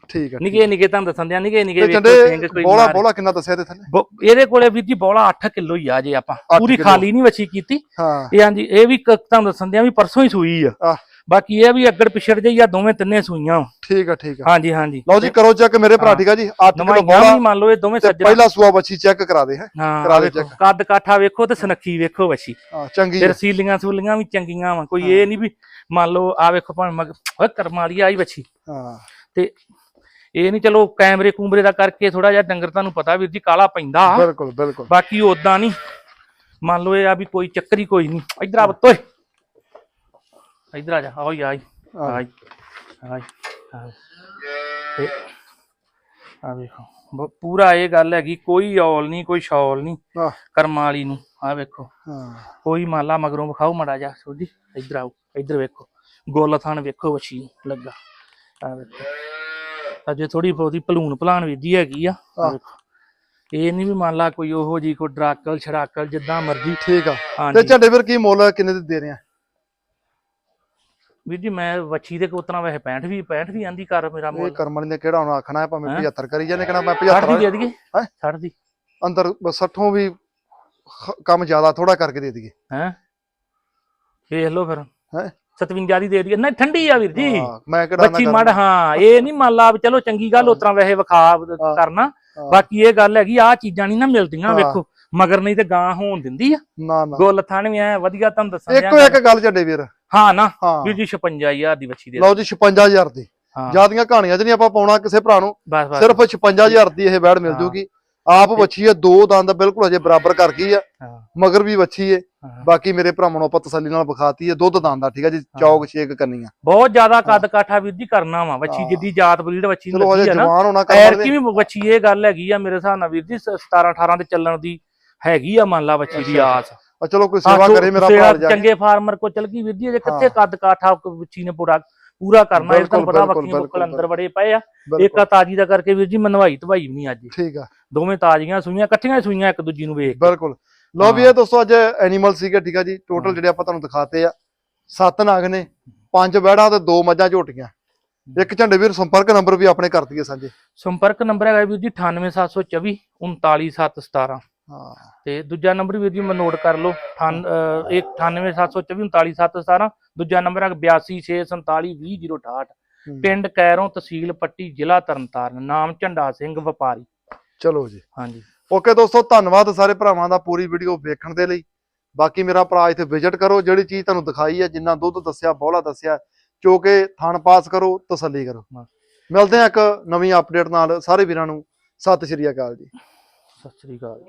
ਠੀਕ ਆ ਨਿੱਕੇ ਨਿੱਕੇ ਤੁਹਾਨੂੰ ਦੱਸਣ ਦਿਆਂ ਨਿੱਕੇ ਨਿੱਕੇ ਵੇਖੋ ਕੋਈ ਬੋਲਾ ਬੋਲਾ ਕਿੰਨਾ ਦੱਸਿਆ ਤੇ ਥੱਲੇ? ਇਹਦੇ ਕੋਲੇ ਵੀਰ ਜੀ ਬੋਲਾ 8 ਕਿਲੋ ਹੀ ਆ ਜੇ ਆਪਾਂ। ਪੂਰੀ। ਖਾਲੀ ਨਹੀਂ ਵੱਛੀ ਕੀਤੀ। ਹਾਂ। ਇਹ ਹਾਂਜੀ ਇਹ ਵੀ ਤੁਹਾਨੂੰ ਦੱਸਣ ਦਿਆਂ ਵੀ ਪਰਸੋਂ ਹੀ ਸੂਈ ਆ। ਬਾਕੀ ਇਹ ਵੀ ਅੱਗੜ ਪਿਛੜ ਜਿਹੀ ਆ ਦੋਵੇਂ ਤਿੰਨੇ ਸੂਈਆਂ। ਠੀਕ ਆ ਠੀਕ ਆ। ਹਾਂਜੀ ਹਾਂਜੀ। ਲਓ ਜੀ ਕਰੋ ਚੈੱਕ ਮੇਰੇ ਭਰਾ ਹਾਂ। ਠੀਕ ਆ ਜੀ? 8 ਕਿਲੋ ਬੋਲਾ ਮੰਨ ਲਓ ਇਹ ਦੋਵੇਂ ਸੱਜਣਾ। ਪਹਿਲਾ ਸੂਆ ਬੱਚੀ ਚੈੱਕ ਕਰਾ ਦੇ ਹੈ? ਹਾਂ ਕਰਾ ਦੇ check। ਕੱਦ ਕਾਠਾ ਵੇਖੋ ਤੇ ਸਨੱਖੀ ਵੇਖੋ ਵੱਛੀ। ਹਾਂ ਚੰਗੀ ਤੇ। ਰਸੀਲੀਆਂ ਸੂਲੀਆਂ ਵੀ ਚੰਗੀਆਂ ਵਾ। ਕੋਈ ਇਹ ਨਹੀਂ ਵੀ ਮੰਨ ਲਓ ਆ ਵੇਖੋ ਭਾਵੇਂ ਓਏ ਕਰਮ ਵਾਲੀ ਆਈ ਵੱਛੀ। ਹਾਂ। ਤੇ ਇਹ ਨਹੀਂ ਚਲੋ ਕੈਮਰੇ ਕੂਮਰੇ ਦਾ ਕਰਕੇ ਥੋੜਾ ਜਿਹਾ ਡੰਗਰ ਤੁਹਾਨੂੰ ਪਤਾ ਵੀਰ ਜੀ ਕਾਲਾ ਪੈਂਦਾ। ਬਿਲਕੁਲ ਬਿਲਕੁਲ। ਬਾਕੀ ਉਦਾਂ ਨਹੀਂ। ਮੰਨ ਲਓ ਇਹ ਆ ਵੀ ਕੋਈ ਚੱਕਰ ਹੀ ਕੋਈ ਨਹੀਂ। ਇਧਰ ਆ ਬੱਤੋਏ ਇਧਰ ਆ ਜਾ ਆਈ ਆਈ। ਆਈ ਆਈ ਆਈ। ਆ ਵੇਖੋ ਪੂਰਾ ਇਹ ਗੱਲ ਹੈਗੀ ਕੋਈ ਔਲ ਨਹੀਂ ਕੋਈ ਸ਼ੌਲ ਨਹੀਂ ਕਰਮਾਂ ਵਾਲੀ ਨੂੰ। ਆ ਵੇਖੋ। ਹਾਂ। ਕੋਈ ਮਾਲਾ ਮਗਰੋਂ ਵਿਖਾਓ ਮੜਾ ਜਾ ਸੋਜੀ ਇਧਰ ਆਓ ਇਧਰ ਵੇਖੋ। ਗੋਲ ਥਾਨ ਵੇਖੋ ਵਛੀ ਲੱਗਾ। ਆ ਵੇਖੋ। ਅਜੇ ਥੋੜੀ ਬਹੁਤੀ ਭਲੂਣ ਭਲਾਣ ਵਿਧੀ ਹੈਗੀ ਆ। ਆਹ। ਇਹ ਨਹੀਂ ਵੀ ਮੰਨ ਲਾ ਕੋਈ ਉਹੋ ਜੀ ਕੋਈ ਡਰਾਕਲ ਛੜਾਕਲ ਜਿੱਦਾਂ ਮਰਜ਼ੀ ਠੀਕ ਆ। ਤੇ ਹਾਂਜੀ ਝੰਡੇ ਫਿਰ ਕੀ ਮੁੱਲ ਕਿੰਨੇ ਦੇ ਦੇ ਰਹੇ ਆ? ਵੀਰ ਜੀ ਮੈਂ ਵੱਛੀ ਦੇ ਕੋਤਰਾ ਵੈਸੇ 65 ਵੀ 65 ਵੀ ਆਂਦੀ ਕਰ ਮੇਰਾ ਇਹ ਮੁੱਲ ਕਰਮਣੀ ਨੇ ਕਿਹੜਾ ਹੁਣ ਆਖਣਾ ਹੈ ਭਾਵੇਂ ਹੈਂ? 75 ਕਰੀ ਜਾਂਦੇ ਕਿਹੜਾ ਮੈਂ 60 ਦੀ 75 ਦੇ ਦਈਏ। ਹੈਂ? 60 ਦੀ। ਅੰਦਰ 60 ਵੀ ਖ- ਕੰਮ ਜ਼ਿਆਦਾ ਥੋੜਾ ਕਰਕੇ ਦੇ ਦਈਏ। ਹੈ? ਵੇਖ ਲਓ ਫਿਰ। ਹੈਂ? 57 ਦੀ ਦੇ ਦਈਏ। ਨਹੀਂ ਠੰਡੀ ਆ ਵੀਰ ਜੀ। ਹਾਂ, ਮੈਂ ਕਿਹੜਾ ਬੱਚੀ ਮੜ ਹਾਂ ਇਹ ਨਹੀਂ ਮੰਨ ਲਾ ਵੀ ਚਲੋ ਚੰਗੀ ਗੱਲ ਉਤਰਾ ਵੈਸੇ ਵਿਖਾ ਕਰਨਾ। ਬਾਕੀ ਇਹ ਗੱਲ ਹੈਗੀ ਆ ਚੀਜ਼ਾਂ ਨਹੀਂ ਨਾ ਮਿਲਦੀਆਂ ਹਾਂ। ਵੇਖੋ ਮਗਰ ਨਹੀਂ ਤੇ ਗਾਂ ਹੋਣ ਦਿੰਦੀ ਆ। ਨਾ ਨਾ। ਗੁੱਲ ਥਣ ਵੀ ਐ ਵਧੀਆ ਤੁਹਾਨੂੰ ਦੱਸਾਂ ਇੱਕੋ ਇੱਕ ਗੱਲ ਝੰਡੇ ਵੀਰ। ਹਾਂ ਨਾ। ਹਾਂ। ਵੀਰ ਜੀ 56000 ਦੀ ਬੱਚੀ ਦੇ ਲਓ ਜੀ 56000 ਦੀ। ਹਾਂ। ਜਿਆਦੀਆਂ ਕਹਾਣੀਆਂ 'ਚ ਨਹੀਂ ਆਪਾਂ ਪਾਉਣਾ ਕਿਸੇ ਭਰਾ ਨੂੰ ਬਸ ਬਸ। ਸਿਰਫ 56000 ਦੀ ਇਹ ਬੈੜ ਮਿਲ ਹਾਂ। ਜੂਗੀ। ਆਪ ਬੱਚੀ ਹੈ ਦੋ ਦੰਦ ਬਿਲਕੁਲ ਅਜੇ ਬਰਾਬਰ ਕਰ ਗਈ ਆ। ਮਗਰ ਵੀ ਬੱਚੀ ਹੈ ਹਾਂ। ਬਾਕੀ ਮੇਰੇ ਭਰਾਵਾਂ ਨੂੰ ਆਪਾਂ ਤਸੱਲੀ ਨਾਲ ਵਿਖਾਤੀ ਹੈ ਦੁੱਧ ਦੰਦ ਆ ਠੀਕ ਹੈ ਜੀ ਚੌਕ ਛੇਕ ਕਰਨੀ ਆ। ਬਹੁਤ ਜ਼ਿਆਦਾ ਕੱਦ ਕਾਠਾ ਵੀਰ ਜੀ ਕਰਨਾ ਵਾ ਬੱਚੀ ਹਾਂ। ਜਿੱਦੀ ਜਾਤ ਬਰੀਡ ਬੱਚੀ ਨੂੰ ਲੱਗੀ ਆ ਨਾ। ਜਵਾਨ ਹੋਣਾ ਐਰ ਕਰ ਕੀ ਵੀ ਬੱਚੀ ਇਹ ਗੱਲ ਹੈਗੀ ਆ ਮੇਰੇ ਹਿਸਾਬ ਨਾਲ ਵੀਰ ਜੀ 17 18 ਤੇ ਚੱਲਣ ਦੀ ਹੈਗੀ ਆ ਮੰਨ ਲਾ ਬੱਚੀ ਦੀ। ਆਸ। ਚਲੋ ਕੋਈ ਸੇਵਾ ਕਰੇ ਮੇਰਾ ਭਰਾ ਜਾ ਚੰਗੇ ਫਾਰਮਰ ਕੋ ਚਲ ਗਈ ਵੀਰ ਜੀ ਅਜੇ ਕਿੱਥੇ। ਕੱਦ ਕਾਠਾ ਬੱਚੀ ਨੇ ਪੂਰਾ ਪੂਰਾ ਕਰਨਾ ਇਹ ਤੁਹਾਨੂੰ ਪਤਾ ਬੱਕੀਆਂ ਬੁੱਕਲ ਅੰਦਰ ਬੜੇ ਪਏ ਆ। ਇੱਕ ਆ ਤਾਜੀ ਦਾ ਕਰਕੇ ਵੀਰ ਜੀ ਮਨਵਾਈ ਧਵਾਈ ਵੀ ਨਹੀਂ ਅੱਜ। ਠੀਕ ਆ। ਦੋਵੇਂ ਤਾਜ਼ੀਆਂ ਸੂਈਆਂ ਇਕੱਠੀਆਂ ਸੂਈਆਂ ਇੱਕ ਦੂਜੀ ਨੂੰ ਵੇਖ। ਬਿਲਕੁਲ। ਲੋ ਵੀ ਇਹ ਦੋਸਤੋ ਅੱਜ ਐਨੀਮਲ ਸੀਗੇ ਠੀਕ ਆ ਜੀ। ਟੋਟਲ। ਜਿਹੜੇ ਆਪਾਂ ਤੁਹਾਨੂੰ ਦਿਖਾਤੇ ਆ ਸੱਤ ਨਾਗ ਨੇ ਪੰਜ ਬੈੜਾਂ ਤੇ ਦੋ ਮੱਝਾਂ ਝੋਟੀਆਂ। ਇੱਕ ਝੰਡੇ ਵੀਰ ਸੰਪਰਕ ਨੰਬਰ ਵੀ ਆਪਣੇ ਕਰ ਦਈਏ ਸਾਂਝੇ। ਸੰਪਰਕ ਨੰਬਰ ਹੈਗਾ ਵੀਰ ਜੀ 98724 39717 ਹਾਂ। ਤੇ ਦੂਜਾ ਨੰਬਰ ਵੀਰ ਜੀ ਮੈਂ ਨੋਟ ਕਰ ਲਓ 98724 39717 ਦੂਜਾ ਨੰਬਰ ਹੈ 8264720068 ਹੂੰ। ਪਿੰਡ ਕੈਰੋਂ ਤਹਿਸੀਲ ਪੱਟੀ ਜ਼ਿਲ੍ਹਾ ਤਰਨਤਾਰਨ ਨਾਮ ਝੰਡਾ ਸਿੰਘ ਵਪਾਰੀ। ਚਲੋ ਜੀ। ਹਾਂਜੀ। ਓਕੇ ਦੋਸਤੋ ਧੰਨਵਾਦ ਸਾਰੇ ਭਰਾਵਾਂ ਦਾ ਪੂਰੀ ਵੀਡੀਓ ਵੇਖਣ ਦੇ ਲਈ। ਬਾਕੀ ਮੇਰਾ ਭਰਾ ਇੱਥੇ ਵਿਜ਼ਿਟ ਕਰੋ ਜਿਹੜੀ ਚੀਜ਼ ਤੁਹਾਨੂੰ ਦਿਖਾਈ ਹੈ ਜਿੰਨਾ ਦੁੱਧ ਦੱਸਿਆ ਬੋਲਾ ਦੱਸਿਆ ਚੋ ਕੇ ਥਣ ਪਾਸ ਕਰੋ ਤਸੱਲੀ ਕਰੋ। ਮਿਲਦੇ ਆ ਇੱਕ ਨਵੀਂ ਅਪਡੇਟ ਨਾਲ। ਸਾਰੇ ਵੀਰਾਂ ਨੂੰ ਸਤਿ ਸ਼੍ਰੀ ਅਕਾਲ ਜੀ। ਸਤਿ ਸ੍ਰੀ ਅਕਾਲ।